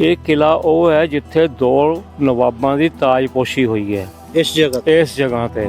ਇਹ ਕਿਲਾ ਉਹ ਹੈ ਜਿੱਥੇ ਦੋ ਨਵਾਬਾਂ ਦੀ ਤਾਜਪੋਸ਼ੀ ਹੋਈ ਹੈ। ਇਸ ਜਗ੍ਹਾ ਤੇ? ਇਸ ਜਗ੍ਹਾ ਤੇ।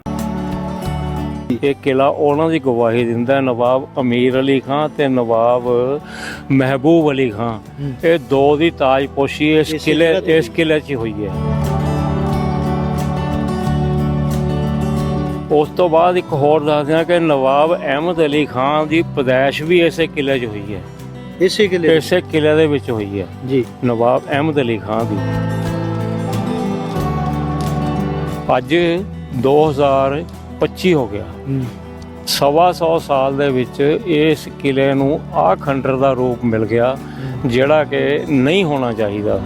ਇਹ ਕਿਲਾ ਉਹਨਾਂ ਦੀ ਗਵਾਹੀ ਦਿੰਦਾ ਹੈ, ਨਵਾਬ ਅਮੀਰ ਅਲੀ ਖਾਂ ਤੇ ਨਵਾਬ ਮਹਿਬੂਬ ਅਲੀ ਖਾਂ। ਇਹ ਦੋ ਦੀ ਤਾਜਪੋਸ਼ੀ ਇਸ ਇਸੇ ਕਿਲੇ ਇਸ ਕਿਲੇ 'ਚ ਹੋਈ ਹੈ। ਉਸ ਤੋਂ ਬਾਅਦ ਇੱਕ ਹੋਰ ਦੱਸਦੇ ਹਾਂ ਕਿ ਨਵਾਬ ਅਹਿਮਦ ਅਲੀ ਖਾਂ ਦੀ ਪਦੈਸ਼ ਵੀ ਇਸੇ ਕਿਲੇ 'ਚ ਹੋਈ ਹੈ। ਇਸੇ ਕਿਲੇ ਇਸੇ ਕਿਲੇ ਦੇ ਵਿੱਚ ਹੋਈ ਹੈ। ਜੀ। ਨਵਾਬ ਅਹਿਮਦ ਅਲੀ ਖਾਂ ਦੀ। ਅੱਜ 2025 ਹੋ ਗਿਆ। ਸਵਾ ਸੌ ਸਾਲ ਦੇ ਵਿੱਚ ਇਸ ਕਿਲੇ ਨੂੰ ਆ ਖੰਡਰ ਦਾ ਰੂਪ ਮਿਲ ਗਿਆ ਜਿਹੜਾ ਕਿ ਨਹੀਂ ਹੋਣਾ ਚਾਹੀਦਾ।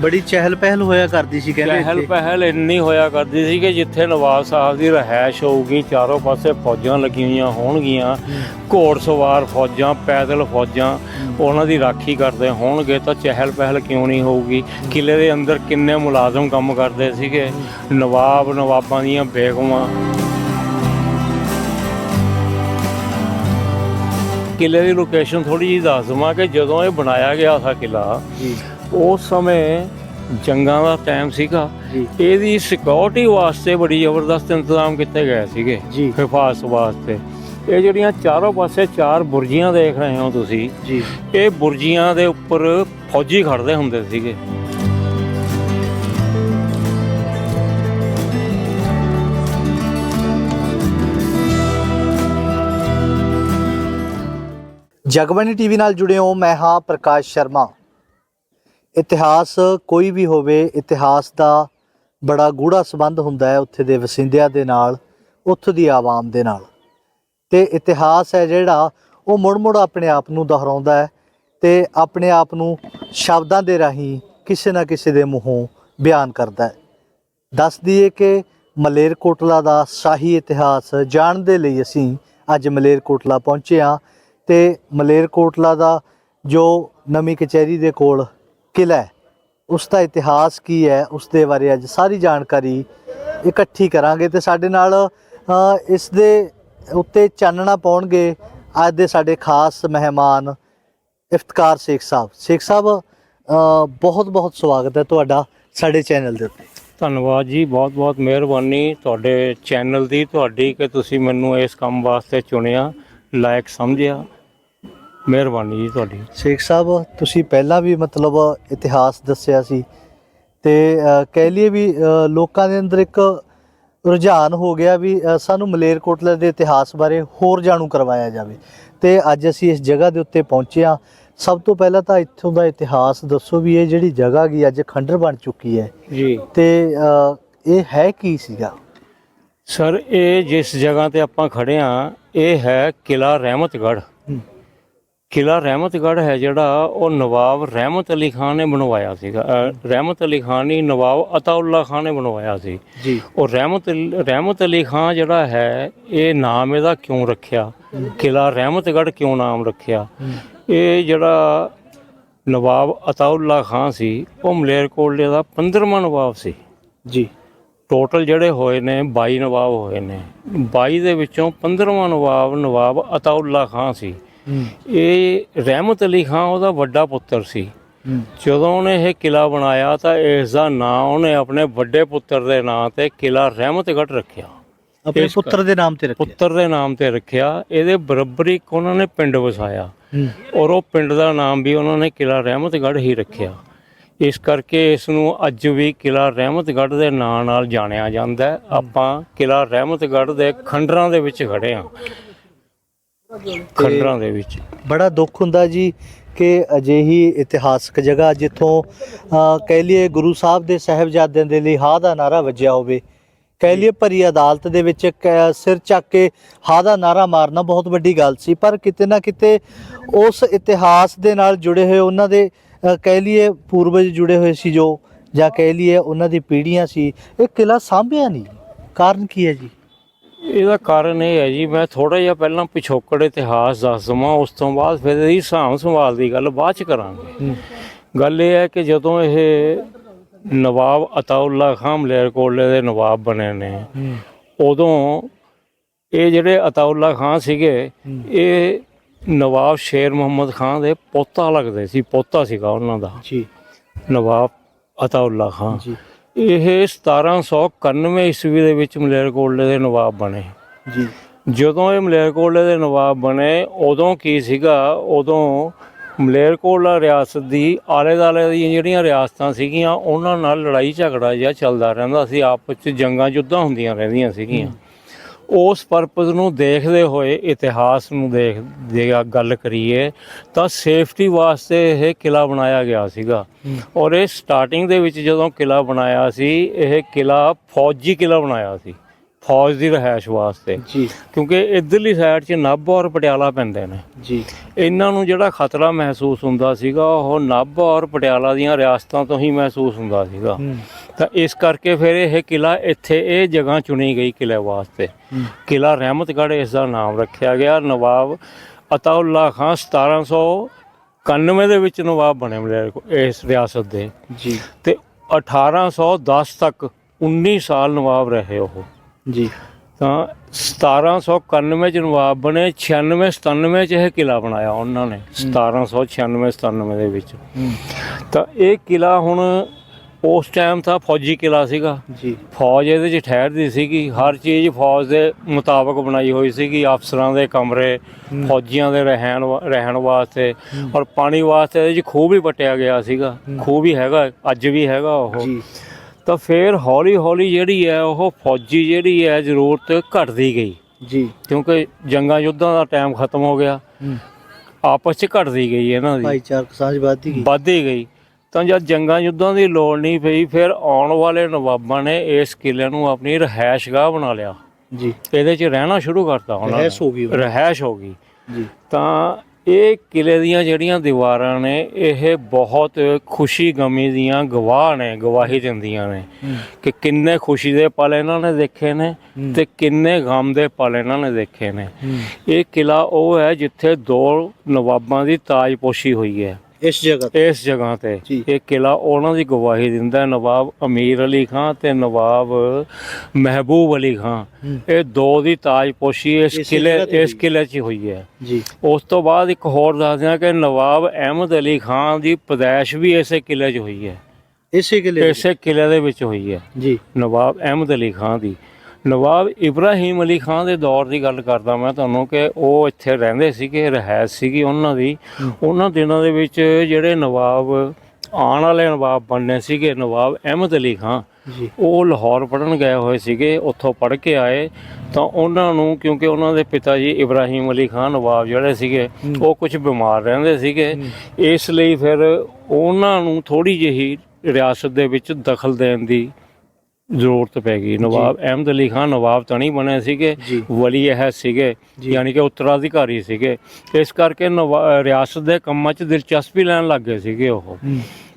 ਬੜੀ ਚਹਿਲ ਪਹਿਲ ਹੋਇਆ ਕਰਦੀ ਸੀ ਕਹਿੰਦੇ ਚਹਿਲ ਪਹਿਲ ਇੰਨੀ ਹੋਇਆ ਕਰਦੀ ਸੀ ਕਿ ਜਿੱਥੇ ਨਵਾਬ ਸਾਹਿਬ ਦੀ ਰਹਿائش ਹੋਊਗੀ ਚਾਰੋਂ ਪਾਸੇ ਫੌਜਾਂ ਲੱਗੀਆਂ ਹੋਈਆਂ ਹੋਣਗੀਆਂ ਘੋੜਸਵਾਰ ਫੌਜਾਂ ਪੈਦਲ ਫੌਜਾਂ ਉਹਨਾਂ ਦੀ ਰਾਖੀ ਕਰਦੇ ਹੋਣਗੇ ਤਾਂ ਚਹਿਲ ਪਹਿਲ ਕਿਉਂ ਨਹੀਂ ਹੋਊਗੀ? ਕਿਲੇ ਦੇ ਅੰਦਰ ਕਿੰਨੇ ਮੁਲਾਜ਼ਮ ਕੰਮ ਕਰਦੇ ਸੀਗੇ? ਨਵਾਬ ਨਵਾਬਾਂ ਦੀਆਂ ਬੇਗਮਾਂ। ਕਿਲੇ ਦੀ ਲੋਕੇਸ਼ਨ ਥੋੜੀ ਜਿਹੀ ਦੱਸ ਦਵਾਂ ਕਿ ਜਦੋਂ ਇਹ ਬਣਾਇਆ ਗਿਆ ਸੀ ਕਿਲਾ ਉਸ ਸਮੇਂ ਜੰਗਾਂ ਦਾ ਟਾਈਮ ਸੀਗਾ। ਜੀ। ਇਹਦੀ ਸਿਕਿਉਰਿਟੀ ਵਾਸਤੇ ਬੜੀ ਜ਼ਬਰਦਸਤ ਇੰਤਜ਼ਾਮ ਕੀਤੇ ਗਏ ਸੀਗੇ ਜੀ। ਹਿਫਾਜ਼ਤ ਵਾਸਤੇ। ਇਹ ਜਿਹੜੀਆਂ ਚਾਰੋਂ ਪਾਸੇ ਚਾਰ ਬੁਰਜੀਆਂ ਦੇਖ ਰਹੇ ਹੋ ਤੁਸੀਂ ਜੀ। ਇਹ ਬੁਰਜੀਆਂ ਦੇ ਉੱਪਰ ਫੌਜੀ ਖੜਦੇ ਹੁੰਦੇ ਸੀਗੇ। ਜਗਬਾਣੀ ਟੀਵੀ ਨਾਲ ਜੁੜੇ ਹੋ ਮੈਂ ਹਾਂ ਪ੍ਰਕਾਸ਼ ਸ਼ਰਮਾ। ਇਤਿਹਾਸ ਕੋਈ ਵੀ ਹੋਵੇ, ਇਤਿਹਾਸ ਦਾ ਬੜਾ ਗੂੜਾ ਸੰਬੰਧ ਹੁੰਦਾ ਹੈ ਉੱਥੇ ਦੇ ਵਸਿੰਦਿਆਂ ਦੇ ਨਾਲ, ਉੱਥੋਂ ਦੀ ਆਵਾਮ ਦੇ ਨਾਲ। ਤੇ ਇਤਿਹਾਸ ਹੈ ਜਿਹੜਾ, ਉਹ ਮੁੜ-ਮੁੜ ਆਪਣੇ ਆਪ ਨੂੰ ਦੁਹਰਾਉਂਦਾ ਹੈ ਤੇ ਆਪਣੇ ਆਪ ਨੂੰ ਸ਼ਬਦਾਂ ਦੇ ਰਾਹੀਂ ਕਿਸੇ ਨਾ ਕਿਸੇ ਦੇ ਮੂੰਹੋਂ ਬਿਆਨ ਕਰਦਾ ਹੈ। ਦੱਸ ਦਈਏ ਕਿ ਮਲੇਰਕੋਟਲਾ ਦਾ ਸ਼ਾਹੀ ਇਤਿਹਾਸ ਜਾਣਨ ਦੇ ਲਈ ਅਸੀਂ ਅੱਜ ਮਲੇਰਕੋਟਲਾ ਪਹੁੰਚੇ ਹਾਂ ਤੇ ਮਲੇਰਕੋਟਲਾ ਦਾ ਜੋ ਨਵੀਂ ਕਚਹਿਰੀ ਦੇ ਕੋਲ ਕਿਲਾ ਹੈ। ਉਸ ਦਾ ਇਤਿਹਾਸ ਕੀ ਹੈ, ਉਸ ਦੇ ਬਾਰੇ ਅੱਜ ਸਾਰੀ ਜਾਣਕਾਰੀ ਇਕੱਠੀ ਕਰਾਂਗੇ ਤੇ ਸਾਡੇ ਨਾਲ ਇਸ ਦੇ ਉੱਤੇ ਚਾਨਣਾ ਪਾਉਣਗੇ ਅੱਜ ਦੇ ਸਾਡੇ ਖਾਸ ਮਹਿਮਾਨ ਇਫਤਕਾਰ ਸ਼ੇਖ ਸਾਹਿਬ। ਸ਼ੇਖ ਸਾਹਿਬ ਬਹੁਤ ਬਹੁਤ ਸਵਾਗਤ ਹੈ ਤੁਹਾਡਾ ਸਾਡੇ ਚੈਨਲ ਦੇ ਉੱਤੇ। ਧੰਨਵਾਦ ਜੀ, ਬਹੁਤ ਬਹੁਤ ਮਿਹਰਬਾਨੀ ਤੁਹਾਡੇ ਚੈਨਲ ਦੀ, ਤੁਹਾਡੀ ਕਿ ਤੁਸੀਂ ਮੈਨੂੰ ਇਸ ਕੰਮ ਵਾਸਤੇ ਚੁਣਿਆ, ਲਾਇਕ ਸਮਝਿਆ। ਮਿਹਰਬਾਨੀ ਜੀ ਤੁਹਾਡੀ। ਸ਼ੇਖ ਸਾਹਿਬ ਤੁਸੀਂ ਪਹਿਲਾਂ ਵੀ ਮਤਲਬ ਇਤਿਹਾਸ ਦੱਸਿਆ ਸੀ ਤੇ ਅ, ਕਹਿ ਲਈਏ ਵੀ ਅ, ਲੋਕਾਂ ਦੇ ਅੰਦਰ ਇੱਕ ਰੁਝਾਨ ਹੋ ਗਿਆ ਵੀ ਅ, ਸਾਨੂੰ ਮਲੇਰਕੋਟਲਾ ਦੇ ਇਤਿਹਾਸ ਬਾਰੇ ਹੋਰ ਜਾਣੂ ਕਰਵਾਇਆ ਜਾਵੇ। ਤੇ ਅੱਜ ਅਸੀਂ ਇਸ ਜਗ੍ਹਾ ਦੇ ਉੱਤੇ ਪਹੁੰਚੇ ਹਾਂ। ਸਭ ਤੋਂ ਪਹਿਲਾਂ ਤਾਂ ਇੱਥੋਂ ਦਾ ਇਤਿਹਾਸ ਦੱਸੋ ਵੀ ਇਹ ਜਿਹੜੀ ਜਗ੍ਹਾ ਗਈ ਅੱਜ ਖੰਡਰ ਬਣ ਚੁੱਕੀ ਹੈ। ਜੀ। ਤੇ ਅ, ਇਹ ਹੈ ਕੀ ਸੀਗਾ? ਸਰ ਇਹ ਜਿਸ ਜਗ੍ਹਾ ਤੇ ਆਪਾਂ ਖੜੇ ਆ ਇਹ ਹੈ ਕਿਲਾ ਰਹਿਮਤਗੜ੍ਹ। ਕਿਲਾ ਰਹਿਮਤਗੜ੍ਹ ਹੈ ਜਿਹੜਾ ਉਹ ਨਵਾਬ ਰਹਿਮਤ ਅਲੀ ਖਾਨ ਨੇ ਬਣਵਾਇਆ ਸੀਗਾ। ਰਹਿਮਤ ਅਲੀ ਖਾਨ ਨਹੀਂ ਨਵਾਬ ਅਤਾਉੱਲਾ ਖਾਨ ਨੇ ਬਣਵਾਇਆ ਸੀ। ਜੀ। ਉਹ ਰਹਿਮਤ ਅਲ- ਰਹਿਮਤ ਅਲੀ ਖਾਨ ਜਿਹੜਾ ਹੈ ਇਹ ਨਾਮ ਇਹਦਾ ਕਿਉਂ ਰੱਖਿਆ? ਕਿਲਾ ਰਹਿਮਤਗੜ੍ਹ ਕਿਉਂ ਨਾਮ ਰੱਖਿਆ? ਇਹ ਜਿਹੜਾ ਨਵਾਬ ਅਤਾਉੱਲਾ ਖਾਨ ਸੀ ਉਹ ਮਲੇਰਕੋਟਲੇ ਦਾ 15ਵਾਂ ਨਵਾਬ ਸੀ। ਜੀ। ਟੋਟਲ ਜਿਹੜੇ ਹੋਏ ਨੇ 22 ਨਵਾਬ ਹੋਏ ਨੇ। 22 ਦੇ ਵਿੱਚੋਂ 15ਵਾਂ ਨਵਾਬ ਨਵਾਬ ਅਤਾਉੱਲਾ ਖਾਨ ਸੀ। ਇਹ ਰਹਿਮਤ ਅਲੀ ਖਾਨ ਉਹਦਾ ਵੱਡਾ ਪੁੱਤਰ ਸੀ। ਜਦੋਂ ਉਹਨੇ ਇਹ ਕਿਲਾ ਬਣਾਇਆ ਤਾਂ ਇਸ ਦਾ ਨਾਂ ਉਹਨੇ ਆਪਣੇ ਵੱਡੇ ਪੁੱਤਰ ਦੇ ਨਾਂ ਤੇ ਕਿਲਾ ਰਹਿਮਤਗੜ੍ਹ ਰੱਖਿਆ। ਆਪਣੇ ਪੁੱਤਰ ਦੇ ਨਾਮ ਤੇ ਰੱਖਿਆ। ਪੁੱਤਰ ਦੇ ਨਾਮ ਤੇ ਰੱਖਿਆ। ਇਹਦੇ ਬਰਾਬਰ ਇੱਕ ਉਹਨਾਂ ਨੇ ਪਿੰਡ ਵਸਾਇਆ। ਔਰ ਉਹ ਪਿੰਡ ਦਾ ਨਾਮ ਵੀ ਉਹਨਾਂ ਨੇ ਕਿਲਾ ਰਹਿਮਤਗੜ੍ਹ ਹੀ ਰੱਖਿਆ। ਇਸ ਕਰਕੇ ਇਸ ਨੂੰ ਅੱਜ ਵੀ ਕਿਲਾ ਰਹਿਮਤਗੜ੍ਹ ਦੇ ਨਾਂ ਨਾਲ ਜਾਣਿਆ ਜਾਂਦਾ ਆਪਾਂ ਕਿਲਾ ਰਹਿਮਤਗੜ੍ਹ ਦੇ ਖੰਡਰਾਂ ਦੇ ਵਿੱਚ ਖੜੇ ਹਾਂ। ਖੰਡਰਾਂ ਦੇ ਵਿੱਚ। ਬੜਾ ਦੁੱਖ ਹੁੰਦਾ ਜੀ ਕਿ ਅਜਿਹੀ ਇਤਿਹਾਸਕ ਜਗ੍ਹਾ ਜਿੱਥੋਂ ਕਹਿ ਲਈਏ ਗੁਰੂ ਸਾਹਿਬ ਦੇ ਸਹਿਬਜ਼ਾਦਿਆਂ ਦੇ ਲਈ ਹਾਂ ਦਾ ਨਾਰਾ ਵੱਜਿਆ ਹੋਵੇ। ਕਹਿ ਲਈਏ ਭਰੀ ਅਦਾਲਤ ਦੇ ਵਿੱਚ ਸਿਰ ਚੱਕ ਕੇ ਹਾਂ ਦਾ ਨਾਰਾ ਮਾਰਨਾ ਬਹੁਤ ਵੱਡੀ ਗੱਲ ਸੀ ਪਰ ਕਿਤੇ ਨਾ ਕਿਤੇ ਉਸ ਇਤਿਹਾਸ ਦੇ ਨਾਲ ਜੁੜੇ ਹੋਏ ਉਹਨਾਂ ਦੇ ਕਹਿ ਲਈਏ ਪੂਰਵਜ ਜੁੜੇ ਹੋਏ ਸੀ ਜੋ ਜਾਂ ਕਹਿ ਲਈਏ ਉਹਨਾਂ ਦੀ ਪੀੜ੍ਹੀਆਂ ਸੀ ਇਹ ਕਿਲਾ ਸਾਂਭਿਆ ਨਹੀਂ। ਕਾਰਨ ਕੀ ਹੈ ਜੀ? ਇਹਦਾ ਕਾਰਨ ਇਹ ਹੈ ਜੀ ਮੈਂ ਥੋੜਾ ਜਿਹਾ ਪਹਿਲਾਂ ਪਿਛੋਕੜ ਇਤਿਹਾਸ ਦੱਸ ਦਵਾਂ ਉਸ ਤੋਂ ਬਾਅਦ ਫਿਰ ਇਹਦੀ ਸਾਂਭ ਸੰਭਾਲ ਦੀ ਗੱਲ ਬਾਅਦ ਚ ਕਰਾਂਗੇ। ਗੱਲ ਇਹ ਹੈ ਕਿ ਜਦੋਂ ਇਹ ਨਵਾਬ ਅਤਾਉੱਲਾ ਖਾਨ ਮਲੇਰਕੋਟਲੇ ਦੇ ਨਵਾਬ ਬਣੇ ਨੇ ਉਦੋਂ ਇਹ ਜਿਹੜੇ ਅਤਾਉੱਲਾ ਖਾਨ ਸੀਗੇ ਇਹ ਨਵਾਬ ਸ਼ੇਰ ਮੁਹੰਮਦ ਖਾਨ ਦੇ ਪੋਤਾ ਲੱਗਦੇ ਸੀ ਪੋਤਾ ਸੀਗਾ ਉਹਨਾਂ ਦਾ। ਜੀ। ਨਵਾਬ ਅਤਾਉੱਲਾ ਖਾਨ। ਜੀ। ਇਹ 1791 ਈਸਵੀ ਦੇ ਵਿੱਚ ਮਲੇਰਕੋਟਲੇ ਦੇ ਨਵਾਬ ਬਣੇ। ਜੀ। ਜਦੋਂ ਇਹ ਮਲੇਰਕੋਟਲੇ ਦੇ ਨਵਾਬ ਬਣੇ ਉਦੋਂ ਕੀ ਸੀਗਾ? ਉਦੋਂ ਮਲੇਰਕੋਟਲਾ ਰਿਆਸਤ ਦੀ ਆਲੇ ਦਾਲੇ ਦੀਆਂ ਜਿਹੜੀਆਂ ਰਿਆਸਤਾਂ ਸੀਗੀਆਂ ਉਹਨਾਂ ਨਾਲ ਲੜਾਈ ਝਗੜਾ ਜਿਹਾ ਚੱਲਦਾ ਰਹਿੰਦਾ ਸੀ ਆਪਸ ਵਿੱਚ ਜੰਗਾਂ ਜੁੱਧਾਂ ਹੁੰਦੀਆਂ ਰਹਿੰਦੀਆਂ ਸੀਗੀਆਂ। ਉਸ ਪਰਪਸ ਨੂੰ ਦੇਖਦੇ ਹੋਏ ਇਤਿਹਾਸ ਨੂੰ ਦੇਖ ਜੇ ਗੱਲ ਕਰੀਏ ਤਾਂ ਸੇਫਟੀ ਵਾਸਤੇ ਇਹ ਕਿਲਾ ਬਣਾਇਆ ਗਿਆ ਸੀਗਾ। ਔਰ ਇਹ ਸਟਾਰਟਿੰਗ ਦੇ ਵਿੱਚ ਜਦੋਂ ਕਿਲਾ ਬਣਾਇਆ ਸੀ ਇਹ ਕਿਲਾ ਫੌਜੀ ਕਿਲਾ ਬਣਾਇਆ ਸੀ। ਫੌਜ ਦੀ ਰਿਹਾਇਸ਼ ਵਾਸਤੇ। ਜੀ। ਕਿਉਂਕਿ ਇਧਰਲੀ ਸਾਈਡ 'ਚ ਨਾਭਾ ਔਰ ਪਟਿਆਲਾ ਪੈਂਦੇ ਨੇ। ਜੀ। ਇਹਨਾਂ ਨੂੰ ਜਿਹੜਾ ਖਤਰਾ ਮਹਿਸੂਸ ਹੁੰਦਾ ਸੀਗਾ ਉਹ ਨਾਭਾ ਔਰ ਪਟਿਆਲਾ ਦੀਆਂ ਰਿਆਸਤਾਂ ਤੋਂ ਹੀ ਮਹਿਸੂਸ ਹੁੰਦਾ ਸੀਗਾ। ਤਾਂ ਇਸ ਕਰਕੇ ਫਿਰ ਇਹ ਕਿਲਾ ਇੱਥੇ ਇਹ ਜਗ੍ਹਾ ਚੁਣੀ ਗਈ ਕਿਲੇ ਵਾਸਤੇ। ਕਿਲਾ ਰਹਿਮਤਗੜ੍ਹ ਇਸ ਦਾ ਨਾਮ ਰੱਖਿਆ ਗਿਆ। ਨਵਾਬ ਅਤਾਉੱਲਾ ਖਾਨ 1791 ਦੇ ਵਿੱਚ ਨਵਾਬ ਬਣੇ ਮਲੇਰਕੋ ਇਸ ਰਿਆਸਤ ਦੇ। ਜੀ। ਤੇ 1810 ਤੱਕ 19 ਸਾਲ ਨਵਾਬ ਰਹੇ ਉਹ। ਜੀ। ਤਾਂ 1791 ਚ ਨਵਾਬ ਬਣੇ 96 97 ਚ ਇਹ ਕਿਲਾ ਬਣਾਇਆ ਉਹਨਾਂ ਨੇ 1796 97 ਦੇ ਵਿੱਚ। ਤਾਂ ਇਹ ਕਿਲਾ ਹੁਣ ਉਸ ਟਾਈਮ ਤਾਂ ਫੌਜੀ ਕਿਲਾ ਸੀਗਾ। ਜੀ। ਫੌਜ ਇਹਦੇ 'ਚ ਠਹਿਰਦੀ ਸੀਗੀ। ਹਰ ਚੀਜ਼ ਫੌਜ ਦੇ ਮੁਤਾਬਕ ਬਣਾਈ ਹੋਈ ਸੀਗੀ। ਅਫਸਰਾਂ ਦੇ ਕਮਰੇ ਫੌਜੀਆਂ ਦੇ ਰਹਿਣ ਰਹਿਣ ਵਾਸਤੇ। ਔਰ ਪਾਣੀ ਵਾਸਤੇ ਇਹਦੇ 'ਚ ਖੂਹ ਵੀ ਪੱਟਿਆ ਗਿਆ ਸੀਗਾ। ਖੂਹ ਵੀ ਹੈਗਾ ਅੱਜ ਵੀ ਹੈਗਾ ਉਹ। ਜੀ। ਤਾਂ ਫਿਰ ਹੌਲੀ ਹੌਲੀ ਜਿਹੜੀ ਹੈ ਉਹ ਫੌਜੀ ਜਿਹੜੀ ਹੈ ਜ਼ਰੂਰਤ ਘਟਦੀ ਗਈ। ਜੀ। ਕਿਉਂਕਿ ਜੰਗਾਂ ਯੁੱਧਾਂ ਦਾ ਟਾਈਮ ਖਤਮ ਹੋ ਗਿਆ। ਆਪਸ 'ਚ ਘਟਦੀ ਗਈ ਇਹਨਾਂ ਦੀ। ਭਾਈਚਾਰਕ ਸਾਂਝ ਵੱਧਦੀ ਗਈ। ਵੱਧਦੀ ਗਈ। ਤਾਂ ਜਦ ਜੰਗਾਂ ਯੁੱਧਾਂ ਦੀ ਲੋੜ ਨਹੀਂ ਪਈ ਫਿਰ ਆਉਣ ਵਾਲੇ ਨਵਾਬਾਂ ਨੇ ਇਸ ਕਿਲੇ ਨੂੰ ਆਪਣੀ ਰਹਿائشਗਾਹ ਬਣਾ ਲਿਆ। ਜੀ। ਇਹਦੇ 'ਚ ਰਹਿਣਾ ਸ਼ੁਰੂ ਕਰਤਾ ਉਹਨਾਂ ਨੇ। ਹੋ ਗਈ। ਰਹਿائش ਹੋ ਗਈ। ਜੀ। ਤਾਂ ਇਹ ਕਿਲੇ ਦੀਆਂ ਜਿਹੜੀਆਂ ਦੀਵਾਰਾਂ ਨੇ ਇਹ ਬਹੁਤ ਖੁਸ਼ੀ ਗਮੀ ਦੀਆਂ ਗਵਾਹ ਨੇ ਗਵਾਹੀ ਦਿੰਦੀਆਂ ਨੇ। ਕਿ ਕਿੰਨੇ ਖੁਸ਼ੀ ਦੇ ਪਲ ਇਹਨਾਂ ਨੇ ਦੇਖੇ ਨੇ ਤੇ ਕਿੰਨੇ ਗਮ ਦੇ ਪਲ ਇਹਨਾਂ ਨੇ ਦੇਖੇ ਨੇ। ਇਹ ਕਿਲਾ ਉਹ ਹੈ ਜਿੱਥੇ ਦੋ ਨਵਾਬਾਂ ਦੀ ਤਾਜਪੋਸ਼ੀ ਹੋਈ ਹੈ। ਇਸ ਜਗ੍ਹਾ ਤੇ? ਇਸ ਜਗ੍ਹਾ ਤੇ। ਇਹ ਕਿਲਾ ਉਹਨਾਂ ਦੀ ਗਵਾਹੀ ਦਿੰਦਾ ਨਵਾਬ ਅਮੀਰ ਅਲੀ ਖਾਨ ਤੇ ਨਵਾਬ ਮਹਿਬੂਬ ਅਲੀ ਖਾਨ। ਇਹ ਦੋ ਦੀ ਤਾਜਪੋਸ਼ੀ ਇਸ ਇਸੇ ਕਿਲੇ ਇਸ। ਕਿਲੇ 'ਚ ਹੋਈ ਹੈ। ਜੀ। ਉਸ ਤੋਂ ਬਾਅਦ ਇੱਕ ਹੋਰ ਦੱਸ ਦਿਆਂ ਕਿ ਨਵਾਬ ਅਹਿਮਦ ਅਲੀ ਖਾਨ ਦੀ ਪਦੈਸ਼ ਵੀ ਇਸੇ ਕਿਲੇ 'ਚ ਹੋਈ ਹੈ। ਇਸੇ ਕਿਲੇ ਇਸੇ ਕਿਲੇ ਦੇ ਵਿੱਚ ਹੋਈ ਹੈ। ਜੀ। ਨਵਾਬ ਅਹਿਮਦ ਅਲੀ ਖਾਨ ਦੀ। ਨਵਾਬ ਇਬਰਾਹੀਮ ਅਲੀ ਖਾਨ ਦੇ ਦੌਰ ਦੀ ਗੱਲ ਕਰਦਾ ਮੈਂ ਤੁਹਾਨੂੰ ਕਿ ਉਹ ਇੱਥੇ ਰਹਿੰਦੇ ਸੀਗੇ ਰਹਿائش ਸੀਗੀ ਉਹਨਾਂ ਦੀ। ਉਹਨਾਂ ਦਿਨਾਂ ਦੇ ਵਿੱਚ ਜਿਹੜੇ ਨਵਾਬ ਆਉਣ ਵਾਲੇ ਨਵਾਬ ਬਣਨੇ ਸੀਗੇ ਨਵਾਬ ਅਹਿਮਦ ਅਲੀ ਖਾਨ। ਉਹ ਲਾਹੌਰ ਪੜਨ ਗਏ ਹੋਏ ਸੀਗੇ ਉੱਥੋਂ ਪੜ ਕੇ ਆਏ। ਤਾਂ ਉਹਨਾਂ ਨੂੰ ਕਿਉਂਕਿ ਉਹਨਾਂ ਦੇ ਪਿਤਾ ਜੀ ਇਬਰਾਹੀਮ ਅਲੀ ਖਾਨ ਨਵਾਬ ਜਿਹੜੇ ਸੀਗੇ ਉਹ ਕੁਝ ਬਿਮਾਰ ਰਹਿੰਦੇ ਸੀਗੇ। ਇਸ ਲਈ ਫਿਰ ਉਹਨਾਂ ਨੂੰ ਥੋੜੀ ਜਿਹੀ ਰਿਆਸਤ ਦੇ ਵਿੱਚ ਦਖਲ ਦੇਣ ਦੀ ਜ਼ਰੂਰਤ ਪੈ ਗਈ। ਨਵਾਬ ਅਹਿਮਦ ਅਲੀ ਖਾਨ ਨਵਾਬ ਤਾਂ ਨਹੀਂ ਬਣੇ ਸੀਗੇ। ਵਲੀ ਅਹਿਦ ਸੀਗੇ ਯਾਨੀ ਕਿ ਉੱਤਰਾਧਿਕਾਰੀ ਸੀਗੇ। ਇਸ ਕਰਕੇ ਰਿਆਸਤ ਦੇ ਕੰਮਾਂ 'ਚ ਦਿਲਚਸਪੀ ਲੈਣ ਲੱਗ ਗਏ ਸੀਗੇ ਉਹ।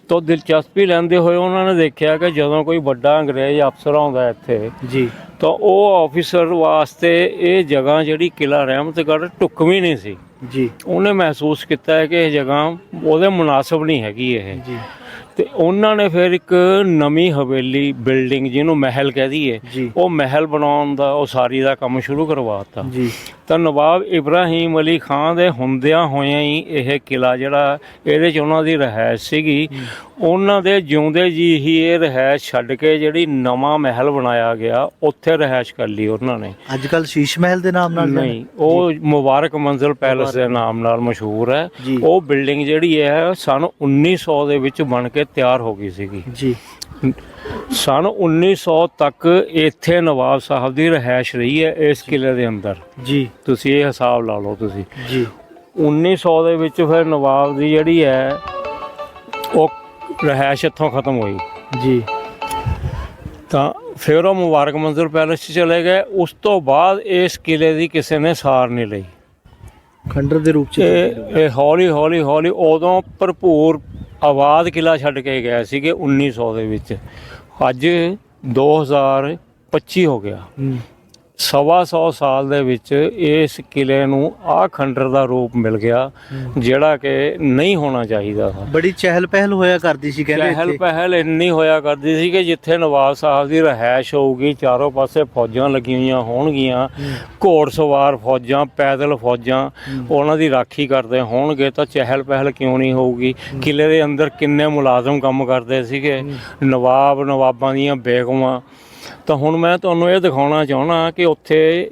ਤੋਂ ਦਿਲਚਸਪੀ ਲੈਂਦੇ ਹੋਏ ਉਹਨਾਂ ਨੇ ਦੇਖਿਆ ਕਿ ਜਦੋਂ ਕੋਈ ਵੱਡਾ ਅੰਗਰੇਜ਼ ਅਫਸਰ ਆਉਂਦਾ ਇੱਥੇ ਜੀ। ਤਾਂ ਉਹ ਆਫੀਸਰ ਵਾਸਤੇ ਇਹ ਜਗ੍ਹਾ ਜਿਹੜੀ ਕਿਲਾ ਰਹਿਮਤਗੜ੍ਹ ਢੁਕਵੀਂ ਨਹੀਂ ਸੀ। ਜੀ। ਉਹਨੇ ਮਹਿਸੂਸ ਕੀਤਾ ਕਿ ਇਹ ਜਗ੍ਹਾ ਉਹਦੇ ਮੁਨਾਸਬ ਨਹੀਂ ਹੈਗੀ ਇਹ। ਜੀ। ਤੇ ਉਹਨਾਂ ਨੇ ਫਿਰ ਇੱਕ ਨਵੀਂ ਹਵੇਲੀ ਬਿਲਡਿੰਗ ਜਿਹਨੂੰ ਮਹਿਲ ਕਹਿ ਦਈਏ ਉਹ ਮਹਿਲ ਬਣਾਉਣ ਦਾ ਉਸਾਰੀ ਦਾ ਕੰਮ ਸ਼ੁਰੂ ਕਰਵਾਤਾ ਜੀ। ਤਾਂ ਨਵਾਬ ਇਬਰਾਹੀਮ ਅਲੀ ਖਾਨ ਦੇ ਹੁੰਦਿਆਂ ਹੋਇਆਂ ਹੀ ਇਹ ਕਿਲਾ ਜਿਹੜਾ ਇਹਦੇ 'ਚ ਉਹਨਾਂ ਦੀ ਰਹਿائش ਸੀਗੀ। ਉਹਨਾਂ ਦੇ ਜਿਉਂਦੇ ਜੀ ਹੀ ਇਹ ਰਹਿائش ਛੱਡ ਕੇ ਜਿਹੜੀ ਨਵਾਂ ਮਹਿਲ ਬਣਾਇਆ ਗਿਆ ਉੱਥੇ ਰਹਿائش ਕਰ ਲਈ ਉਹਨਾਂ ਨੇ। ਅੱਜ ਕੱਲ ਸ਼ੀਸ਼ ਮਹਿਲ ਦੇ ਨਾਮ ਨਾਲ ਨਹੀਂ ਉਹ ਮੁਬਾਰਕ ਮੰਜ਼ਿਲ ਪੈਲਸ ਦੇ ਨਾਮ ਨਾਲ ਮਸ਼ਹੂਰ ਹੈ। ਉਹ ਬਿਲਡਿੰਗ ਜਿਹੜੀ ਹੈ ਸਨ 1900 ਦੇ ਵਿੱਚ ਬਣ ਕੇ ਤਿਆਰ ਹੋ ਗਈ ਸੀਗੀ। ਜੀ। ਸਨ 1900 ਤੱਕ ਇੱਥੇ ਨਵਾਬ ਸਾਹਿਬ ਦੀ ਰਹਿائش ਰਹੀ ਹੈ ਇਸ ਕਿਲੇ ਦੇ ਅੰਦਰ। ਜੀ। ਤੁਸੀਂ ਇਹ ਹਿਸਾਬ ਲਾ ਲਓ ਤੁਸੀਂ। ਜੀ। 1900 ਦੇ ਵਿੱਚ ਫਿਰ ਨਵਾਬ ਦੀ ਜਿਹੜੀ ਹੈ ਉਹ ਰਹਿائش ਇੱਥੋਂ ਖਤਮ ਹੋਈ। ਜੀ। ਤਾਂ ਫਿਰ ਉਹ ਮੁਬਾਰਕ ਮੰਜ਼ਰ ਪੈਲੇਸ 'ਚ ਚਲੇ ਗਏ। ਉਸ ਤੋਂ ਬਾਅਦ ਇਸ ਕਿਲੇ ਦੀ ਕਿਸੇ ਨੇ ਸਾਰ ਨਹੀਂ ਲਈ। ਖੰਡਰ ਦੇ ਰੂਪ 'ਚ ਇਹ ਹੌਲੀ ਹੌਲੀ ਹੌਲੀ ਉਦੋਂ ਭਰਪੂਰ ਆਬਾਦ ਕਿਲਾ ਛੱਡ ਕੇ ਗਏ ਸੀਗੇ 1900 ਦੇ ਵਿੱਚ। ਅੱਜ 2025 ਹੋ ਗਿਆ। ਸਵਾ ਸੌ ਸਾਲ ਦੇ ਵਿੱਚ ਇਸ ਕਿਲੇ ਨੂੰ ਆ ਖੰਡਰ ਦਾ ਰੂਪ ਮਿਲ ਗਿਆ ਜਿਹੜਾ ਕਿ ਨਹੀਂ ਹੋਣਾ ਚਾਹੀਦਾ ਸੀ। ਬੜੀ ਚਹਿਲ ਪਹਿਲ ਹੋਇਆ ਕਰਦੀ ਸੀ ਕਹਿੰਦੇ ਚਹਿਲ ਪਹਿਲ ਇੰਨੀ ਹੋਇਆ ਕਰਦੀ ਸੀ ਕਿ ਜਿੱਥੇ ਨਵਾਬ ਸਾਹਿਬ ਦੀ ਰਹਿائش ਹੋਊਗੀ ਚਾਰੋਂ ਪਾਸੇ ਫੌਜਾਂ ਲੱਗੀਆਂ ਹੋਈਆਂ ਹੋਣਗੀਆਂ ਘੋੜਸਵਾਰ ਫੌਜਾਂ ਪੈਦਲ ਫੌਜਾਂ ਉਹਨਾਂ ਦੀ ਰਾਖੀ ਕਰਦੇ ਹੋਣਗੇ ਤਾਂ ਚਹਿਲ ਪਹਿਲ ਕਿਉਂ ਨਹੀਂ ਹੋਊਗੀ? ਕਿਲੇ ਦੇ ਅੰਦਰ ਕਿੰਨੇ ਮੁਲਾਜ਼ਮ ਕੰਮ ਕਰਦੇ ਸੀਗੇ? ਨਵਾਬ ਨਵਾਬਾਂ ਦੀਆਂ ਬੇਗਮਾਂ ਤਾਂ ਹੁਣ ਮੈਂ ਤੁਹਾਨੂੰ ਇਹ ਦਿਖਾਉਣਾ ਚਾਹਣਾ ਕਿ ਉੱਥੇ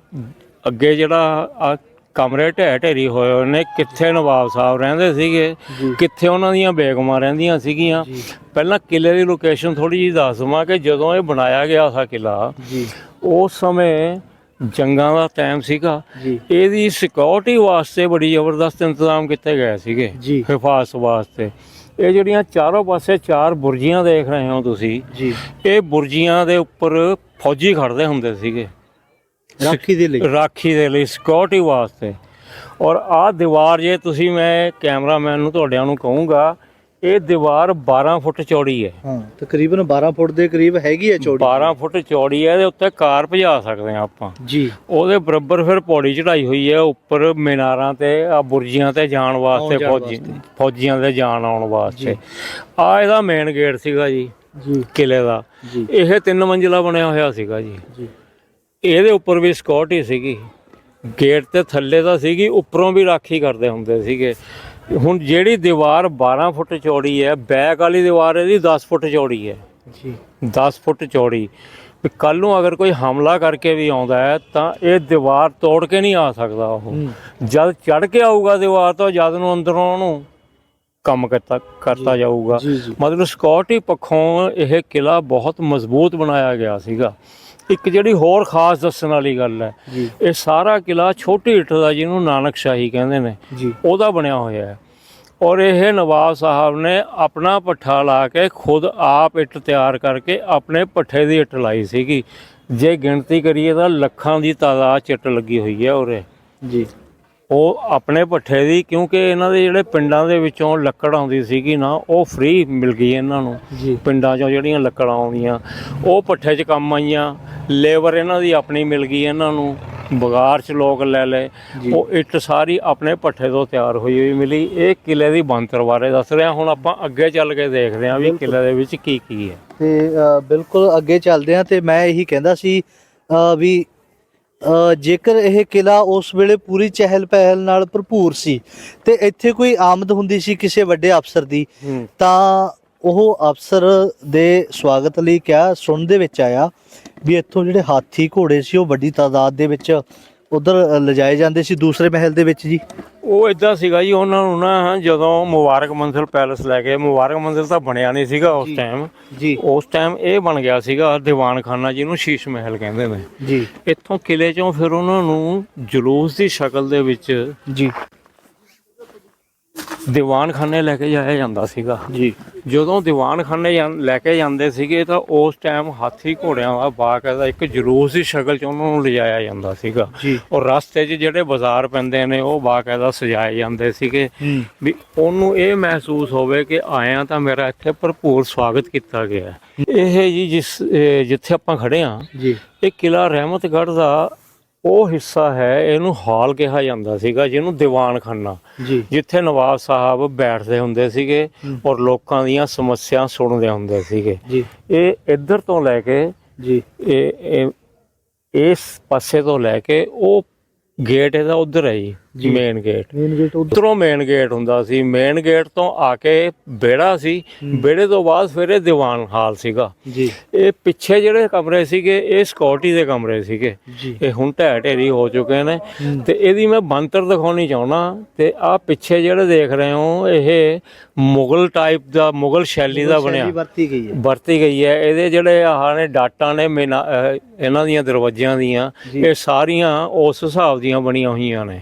ਅੱਗੇ ਜਿਹੜਾ ਆ ਕਮਰੇ ਢਹਿ ਢੇਰੀ ਹੋਏ ਹੋਏ ਨੇ ਕਿੱਥੇ ਨਵਾਬ ਸਾਹਿਬ ਰਹਿੰਦੇ ਸੀਗੇ ਕਿੱਥੇ ਉਹਨਾਂ ਦੀਆਂ ਬੇਗਮਾਂ ਰਹਿੰਦੀਆਂ ਸੀਗੀਆਂ। ਪਹਿਲਾਂ ਕਿਲੇ ਦੀ ਲੋਕੇਸ਼ਨ ਥੋੜੀ ਜਿਹੀ ਦੱਸ ਦਵਾਂ ਕਿ ਜਦੋਂ ਇਹ ਬਣਾਇਆ ਗਿਆ ਸੀ ਕਿਲਾ ਜੀ। ਉਸ ਸਮੇਂ ਜੰਗਾਂ ਦਾ ਟਾਈਮ ਸੀਗਾ। ਜੀ। ਇਹਦੀ ਸਿਕਿਉਰਿਟੀ ਵਾਸਤੇ ਬੜੀ ਜ਼ਬਰਦਸਤ ਇੰਤਜ਼ਾਮ ਕੀਤੇ ਗਏ ਸੀਗੇ ਜੀ। ਹਿਫਾਜ਼ਤ ਵਾਸਤੇ। ਇਹ ਜਿਹੜੀਆਂ ਚਾਰੋਂ ਪਾਸੇ ਚਾਰ ਬੁਰਜੀਆਂ ਦੇਖ ਰਹੇ ਹੋ ਤੁਸੀਂ ਜੀ। ਇਹ ਬੁਰਜੀਆਂ ਦੇ ਉੱਪਰ ਫੌਜੀ ਖੜਦੇ ਹੁੰਦੇ ਸੀਗੇ। ਰਾਖੀ ਦੇ ਲਈ। ਰਾਖੀ ਦੇ ਲਈ ਸਿਕਿਉਰਿਟੀ ਵਾਸਤੇ। ਔਰ ਆਹ ਦੀਵਾਰ ਜੇ ਤੁਸੀਂ ਮੈਂ ਕੈਮਰਾਮੈਨ ਨੂੰ ਤੁਹਾਡਿਆਂ ਨੂੰ ਕਹੂੰਗਾ ਇਹ ਦੀਵਾਰ 12 ਫੁੱਟ ਚੌੜੀ ਹੈ। ਹਾਂ ਤਕਰੀਬਨ 12 ਫੁੱਟ ਦੇ ਕਰੀਬ ਹੈਗੀ ਹੈ ਚੌੜੀ। 12 ਫੁੱਟ ਚੌੜੀ ਹੈ ਇਹਦੇ ਉੱਤੇ ਕਾਰ ਭਜਾ ਸਕਦੇ ਆ ਆਪਾਂ। ਜੀ। ਉਹਦੇ ਬਰਾਬਰ ਫਿਰ ਪੌੜੀ ਚੜਾਈ ਹੋਈ ਹੈ ਉੱਪਰ ਮੀਨਾਰਾਂ ਤੇ ਆ ਬੁਰਜੀਆਂ ਤੇ ਜਾਣ ਵਾਸਤੇ ਫੌਜੀ ਫੌਜੀਆਂ ਦੇ ਜਾਣ ਆਉਣ ਵਾਸਤੇ। ਆ ਇਹਦਾ ਮੇਨ ਗੇਟ ਸੀਗਾ ਜੀ ਜੀ। ਕਿਲੇ ਦਾ। ਇਹ ਤਿੰਨ ਮੰਜ਼ਿਲਾ ਬਣਿਆ ਹੋਇਆ ਸੀਗਾ ਜੀ। ਜੀ। ਇਹਦੇ ਉੱਪਰ ਵੀ ਸਿਕਿਉਰਿਟੀ ਸੀਗੀ। ਗੇਟ ਤੇ ਥੱਲੇ ਤਾਂ ਸੀਗੀ ਉੱਪਰੋਂ ਵੀ ਰਾਖੀ ਕਰਦੇ ਹੁੰਦੇ ਸੀਗੇ। ਹੁਣ ਜਿਹੜੀ ਦੀਵਾਰ 12 ਫੁੱਟ ਚੌੜੀ ਹੈ ਬੈਕ ਵਾਲੀ ਦੀਵਾਰ ਇਹਦੀ 10 ਫੁੱਟ ਚੌੜੀ ਹੈ। ਜੀ। 10 ਫੁੱਟ ਚੌੜੀ। ਵੀ ਕੱਲ ਨੂੰ ਅਗਰ ਕੋਈ ਹਮਲਾ ਕਰਕੇ ਵੀ ਆਉਂਦਾ ਹੈ ਤਾਂ ਇਹ ਦੀਵਾਰ ਤੋੜ ਕੇ ਨਹੀਂ ਆ ਸਕਦਾ ਉਹ। ਜਦ ਚੜ ਕੇ ਆਊਗਾ ਦੀਵਾਰ ਤੋਂ ਜਦ ਨੂੰ ਅੰਦਰੋਂ ਉਹਨੂੰ ਕੰਮ ਕਰਤਾ ਕਰਤਾ ਜਾਊਗਾ। ਮਤਲਬ ਸਿਕਿਉਰਿਟੀ ਪੱਖੋਂ ਇਹ ਕਿਲਾ ਬਹੁਤ ਮਜ਼ਬੂਤ ਬਣਾਇਆ ਗਿਆ ਸੀਗਾ। ਇੱਕ ਜਿਹੜੀ ਹੋਰ ਖਾਸ ਦੱਸਣ ਵਾਲੀ ਗੱਲ ਹੈ ਇਹ ਸਾਰਾ ਕਿਲਾ ਛੋਟੀ ਇੱਟ ਦਾ ਜਿਹਨੂੰ ਨਾਨਕ ਸ਼ਾਹੀ ਕਹਿੰਦੇ ਨੇ ਉਹਦਾ ਬਣਿਆ ਹੋਇਆ ਹੈ। ਔਰ ਇਹ ਨਵਾਬ ਸਾਹਿਬ ਨੇ ਆਪਣਾ ਪੱਠਾ ਲਾ ਕੇ ਖੁਦ ਆਪ ਇੱਟ ਤਿਆਰ ਕਰਕੇ ਆਪਣੇ ਪੱਠੇ ਦੀ ਇੱਟ ਲਾਈ ਸੀਗੀ। ਜੇ ਗਿਣਤੀ ਕਰੀਏ ਤਾਂ ਲੱਖਾਂ ਦੀ ਤਾਦਾਦ ਇੱਟ ਲੱਗੀ ਹੋਈ ਹੈ ਉਰੇ। ਜੀ। ਉਹ ਆਪਣੇ ਪੱਠੇ ਦੀ ਕਿਉਂਕਿ ਇਹਨਾਂ ਦੇ ਜਿਹੜੇ ਪਿੰਡਾਂ ਦੇ ਵਿੱਚੋਂ ਲੱਕੜ ਆਉਂਦੀ ਸੀਗੀ ਨਾ ਉਹ ਫ੍ਰੀ ਮਿਲ ਗਈ ਇਹਨਾਂ ਨੂੰ। ਪਿੰਡਾਂ 'ਚੋਂ ਜਿਹੜੀਆਂ ਲੱਕੜਾਂ ਆਉਂਦੀਆਂ ਉਹ ਪੱਠੇ 'ਚ ਕੰਮ ਆਈਆਂ। ਲੇਬਰ ਇਹਨਾਂ ਦੀ ਆਪਣੀ ਮਿਲ ਗਈ ਇਹਨਾਂ ਨੂੰ। ਬਗਾਰ 'ਚ ਲੋਕ ਲੈ ਲਏ। ਉਹ ਇੱਟ ਸਾਰੀ ਆਪਣੇ ਪੱਠੇ ਤੋਂ ਤਿਆਰ ਹੋਈ ਹੋਈ ਮਿਲੀ। ਇਹ ਕਿਲੇ ਦੀ ਬਣਤਰ ਬਾਰੇ ਦੱਸ ਰਿਹਾ। ਹੁਣ ਆਪਾਂ ਅੱਗੇ ਚੱਲ ਕੇ ਦੇਖਦੇ ਹਾਂ ਵੀ ਕਿਲੇ ਦੇ ਵਿੱਚ ਕੀ ਕੀ ਹੈ। ਤੇ ਬਿਲਕੁਲ ਅੱਗੇ ਚੱਲਦੇ ਹਾਂ ਤੇ ਮੈਂ ਇਹੀ ਕਹਿੰਦਾ ਸੀ ਵੀ ਜੇਕਰ ਇਹ ਕਿਲਾ ਉਸ ਵੇਲੇ ਪੂਰੀ ਚਹਿਲ ਪਹਿਲ ਨਾਲ ਭਰਪੂਰ ਸੀ ਤੇ ਇੱਥੇ ਕੋਈ ਆਮਦ ਹੁੰਦੀ ਸੀ ਕਿਸੇ ਵੱਡੇ ਅਫਸਰ ਦੀ ਤਾਂ ਉਹ ਅਫਸਰ ਦੇ ਸਵਾਗਤ ਲਈ ਕਿਹਾ ਸੁਣ ਦੇ ਵਿੱਚ ਆਇਆ ਵੀ ਇੱਥੋਂ ਜਿਹੜੇ ਹਾਥੀ ਘੋੜੇ ਸੀ ਉਹ ਵੱਡੀ ਤਾਦਾਦ ਦੇ ਵਿੱਚ ਉਧਰ ਲਿਜਾਏ ਜਾਂਦੇ ਸੀ ਦੂਸਰੇ ਮਹਿਲ ਦੇ ਵਿੱਚ ਜੀ? ਉਹ ਇਦਾਂ ਸੀਗਾ ਜੀ ਉਹਨਾਂ ਨੂੰ ਨਾ ਜਦੋਂ ਮੁਬਾਰਕ ਮੰਜ਼ਿਲ ਪੈਲਸ ਲੈ ਕੇ ਮੁਬਾਰਕ ਮੰਜ਼ਿਲ ਤਾਂ ਬਣਿਆ ਨਹੀਂ ਸੀਗਾ ਉਸ ਟਾਈਮ ਜੀ। ਉਸ ਟਾਈਮ ਇਹ ਬਣ ਗਿਆ ਸੀਗਾ ਦੀਵਾਨਖਾਨਾ ਜਿਹਨੂੰ ਸ਼ੀਸ਼ ਮਹਿਲ ਕਹਿੰਦੇ ਨੇ। ਜੀ। ਇੱਥੋਂ ਕਿਲੇ ਚੋਂ ਫਿਰ ਉਹਨਾਂ ਨੂੰ ਜਲੂਸ ਦੀ ਸ਼ਕਲ ਦੇ ਵਿੱਚ ਜੀ। ਦੀਵਾਨਖਾਨੇ ਲੈ ਕੇ ਜਾਇਆ ਜਾਂਦਾ ਸੀਗਾ। ਜੀ। ਜਦੋਂ ਦੀਵਾਨਖਾਨੇ ਲੈ ਕੇ ਜਾਂਦੇ ਸੀਗੇ ਤਾਂ ਉਸ ਟਾਈਮ ਹਾਥੀ ਘੋੜਿਆਂ ਦਾ ਬਾਕਾਇਦਾ ਇੱਕ ਜਲੂਸ ਦੀ ਸ਼ਕਲ 'ਚ ਉਹਨਾਂ ਨੂੰ ਲਿਜਾਇਆ ਜਾਂਦਾ ਸੀਗਾ। ਔਰ ਰਸਤੇ 'ਚ ਜਿਹੜੇ ਬਾਜ਼ਾਰ ਪੈਂਦੇ ਨੇ ਉਹ ਬਾਕਾਇਦਾ ਸਜਾਏ ਜਾਂਦੇ ਸੀਗੇ। ਵੀ ਉਹਨੂੰ ਇਹ ਮਹਿਸੂਸ ਹੋਵੇ ਕਿ ਆਇਆ ਤਾਂ ਮੇਰਾ ਇੱਥੇ ਭਰਪੂਰ ਸਵਾਗਤ ਕੀਤਾ ਗਿਆ। ਇਹ ਜੀ ਜਿਸ ਜਿੱਥੇ ਆਪਾਂ ਖੜੇ ਆ ਜੀ। ਇਹ ਕਿਲਾ ਰਹਿਮਤਗੜ੍ਹ ਦਾ ਉਹ ਹਿੱਸਾ ਹੈ ਇਹਨੂੰ ਹਾਲ ਕਿਹਾ ਜਾਂਦਾ ਸੀਗਾ ਜਿਹਨੂੰ ਦੀਵਾਨਖਾਨਾ। ਜੀ। ਜਿੱਥੇ ਨਵਾਬ ਸਾਹਿਬ ਬੈਠਦੇ ਹੁੰਦੇ ਸੀਗੇ ਔਰ ਲੋਕਾਂ ਦੀਆਂ ਸਮੱਸਿਆ ਸੁਣਦੇ ਹੁੰਦੇ ਸੀਗੇ। ਇਹ ਇੱਧਰ ਤੋਂ ਲੈ ਕੇ ਜੀ। ਇਹ ਇਹ- ਇਸ ਪਾਸੇ ਤੋਂ ਲੈ ਕੇ ਉਹ ਗੇਟ ਇਹਦਾ ਉਧਰ ਹੈ ਜੀ। ਮੇਨ ਗੇਟ ਮੇਨ ਗੇਟ ਉਧਰੋਂ ਮੇਨ ਗੇਟ ਹੁੰਦਾ ਸੀ। ਮੇਨ ਗੇਟ ਤੋਂ ਆ ਕੇ ਵਿਹੜਾ ਸੀ। ਵਿਹੜੇ ਤੋਂ ਬਾਅਦ ਫਿਰ ਇਹ ਦੀਵਾਨ ਹਾਲ ਸੀਗਾ। ਜੀ। ਇਹ ਪਿੱਛੇ ਜਿਹੜੇ ਕਮਰੇ ਸੀਗੇ ਇਹ ਸਿਕਿਉਰਿਟੀ ਦੇ ਕਮਰੇ ਸੀਗੇ। ਇਹ ਹੁਣ ਢਹਿ ਢੇਰੀ ਹੋ ਚੁੱਕੇ ਨੇ। ਤੇ ਇਹਦੀ ਮੈਂ ਬੰਤਰ ਦਿਖਾਉਣੀ ਚਾਹੁੰਦਾ। ਤੇ ਆ ਪਿੱਛੇ ਜਿਹੜੇ ਦੇਖ ਰਹੇ ਹੋ ਇਹ ਮੁਗਲ ਟਾਈਪ ਦਾ ਮੁਗਲ ਸ਼ੈਲੀ ਦਾ ਬਣਿਆ। ਵਰਤੀ ਗਈ ਹੈ। ਵਰਤੀ ਗਈ ਹੈ। ਇਹਦੇ ਜਿਹੜੇ ਆਹ ਨੇ ਡਾਟਾਂ ਨੇ ਇਹਨਾਂ ਦੀਆਂ ਦਰਵਾਜ਼ਿਆਂ ਦੀਆਂ ਇਹ ਸਾਰੀਆਂ ਉਸ ਹਿਸਾਬ ਦੀਆਂ ਬਣੀਆਂ ਹੋਈਆਂ ਨੇ।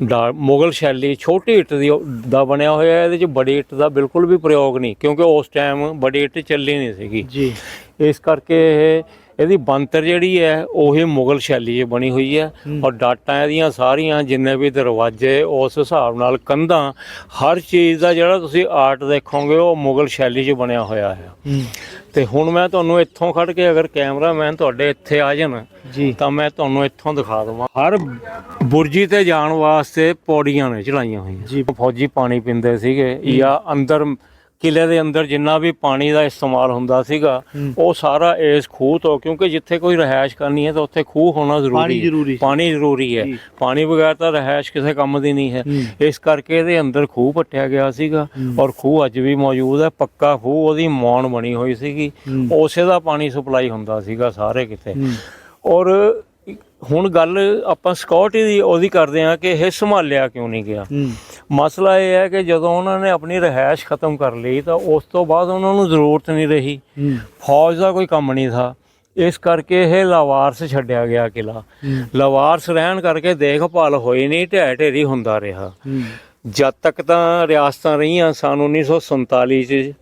ਜੀ ਡਾ- ਮੁਗਲ ਸ਼ੈਲੀ ਛੋਟੀ ਇੱਟ ਦੀ ਦਾ ਬਣਿਆ ਹੋਇਆ ਹੈ, ਇਹਦੇ ਚ ਬੜੀ ਇੱਟ ਦਾ ਬਿਲਕੁਲ ਵੀ ਪ੍ਰਯੋਗ ਨਹੀਂ ਕਿਉਂਕਿ ਉਸ ਟਾਈਮ ਬੜੀ ਇੱਟ ਚੱਲੀ ਨਹੀਂ ਸੀਗੀ। ਜੀ। ਇਸ ਕਰਕੇ ਇਹ ਇਹਦੀ ਬੰਤਰ ਜਿਹੜੀ ਹੈ ਉਹੀ ਮੁਗਲ ਸ਼ੈਲੀ 'ਚ ਬਣੀ ਹੋਈ ਹੈ। ਔਰ ਡਾਟਾਂ ਇਹਦੀਆਂ ਸਾਰੀਆਂ ਜਿੰਨੇ ਵੀ ਦਰਵਾਜ਼ੇ ਉਸ ਹਿਸਾਬ ਨਾਲ ਕੰਧਾਂ ਹਰ ਚੀਜ਼ ਦਾ ਜਿਹੜਾ ਤੁਸੀਂ ਆਰਟ ਦੇਖੋਗੇ ਉਹ ਮੁਗਲ ਸ਼ੈਲੀ 'ਚ ਬਣਿਆ ਹੋਇਆ ਹੈ। ਤੇ ਹੁਣ ਮੈਂ ਤੁਹਾਨੂੰ ਇੱਥੋਂ ਖੜ ਕੇ ਅਗਰ ਕੈਮਰਾਮੈਨ ਤੁਹਾਡੇ ਇੱਥੇ ਆ ਜਾਣ ਜੀ। ਤਾਂ ਮੈਂ ਤੁਹਾਨੂੰ ਇੱਥੋਂ ਦਿਖਾ ਦਵਾਂ। ਹਰ ਬੁਰਜੀ ਤੇ ਜਾਣ ਵਾਸਤੇ ਪੌੜੀਆਂ ਨੇ ਚੜਾਈਆਂ ਹੋਈਆਂ। ਜੀ। ਫੌਜੀ ਪਾਣੀ ਪੀਂਦੇ ਸੀਗੇ ਜਾਂ ਅੰਦਰ ਕਿਲੇ ਦੇ ਅੰਦਰ ਜਿੰਨਾ ਵੀ ਪਾਣੀ ਦਾ ਇਸਤੇਮਾਲ ਹੁੰਦਾ ਸੀਗਾ ਉਹ ਸਾਰਾ ਇਸ ਖੂਹ ਤੋਂ ਕਿਉਂਕਿ ਜਿੱਥੇ ਕੋਈ ਰਹਿائش ਕਰਨੀ ਹੈ ਤਾਂ ਉੱਥੇ ਖੂਹ ਹੋਣਾ ਜ਼ਰੂਰੀ ਹੈ। ਪਾਣੀ ਜ਼ਰੂਰੀ ਹੈ। ਪਾਣੀ ਬਗੈਰ ਤਾਂ ਰਹਿائش ਕਿਸੇ ਕੰਮ ਦੀ ਨਹੀਂ ਹੈ। ਇਸ ਕਰਕੇ ਇਹਦੇ ਅੰਦਰ ਖੂਹ ਪੱਟਿਆ ਗਿਆ ਸੀਗਾ ਔਰ ਖੂਹ ਅੱਜ ਵੀ ਮੌਜੂਦ ਹੈ। ਪੱਕਾ ਖੂਹ ਉਹਦੀ ਮੌਣ ਬਣੀ ਹੋਈ ਸੀਗੀ। ਉਸੇ ਦਾ ਪਾਣੀ ਸਪਲਾਈ ਹੁੰਦਾ ਸੀਗਾ ਸਾਰੇ ਕਿਤੇ। ਔਰ ਹੁਣ ਗੱਲ ਆਪਾਂ ਸਿਕਿਉਰਿਟੀ ਦੀ ਉਹਦੀ ਕਰਦੇ ਆ ਕਿ ਇਹ ਸੰਭਾਲਿਆ ਕਿਉਂ ਨਹੀਂ ਗਿਆ? ਮਸਲਾ ਇਹ ਹੈ ਕਿ ਜਦੋਂ ਉਹਨਾਂ ਨੇ ਆਪਣੀ ਰਹਿائش ਖਤਮ ਕਰ ਲਈ ਤਾਂ ਉਸ ਤੋਂ ਬਾਅਦ ਉਹਨਾਂ ਨੂੰ ਜ਼ਰੂਰਤ ਨਹੀਂ ਰਹੀ। ਫੌਜ ਦਾ ਕੋਈ ਕੰਮ ਨਹੀਂ ਥਾ। ਇਸ ਕਰਕੇ ਇਹ ਲਵਾਰਸ ਛੱਡਿਆ ਗਿਆ ਕਿਲਾ ਲਵਾਰਸ ਰਹਿਣ ਕਰਕੇ ਦੇਖਭਾਲ ਹੋਈ ਨਹੀਂ ਢਹਿ ਢੇਰੀ ਹੁੰਦਾ ਰਿਹਾ। ਜਦ ਤੱਕ ਤਾਂ ਰਿਆਸਤਾਂ ਰਹੀਆਂ ਸਨ 1947 ਚ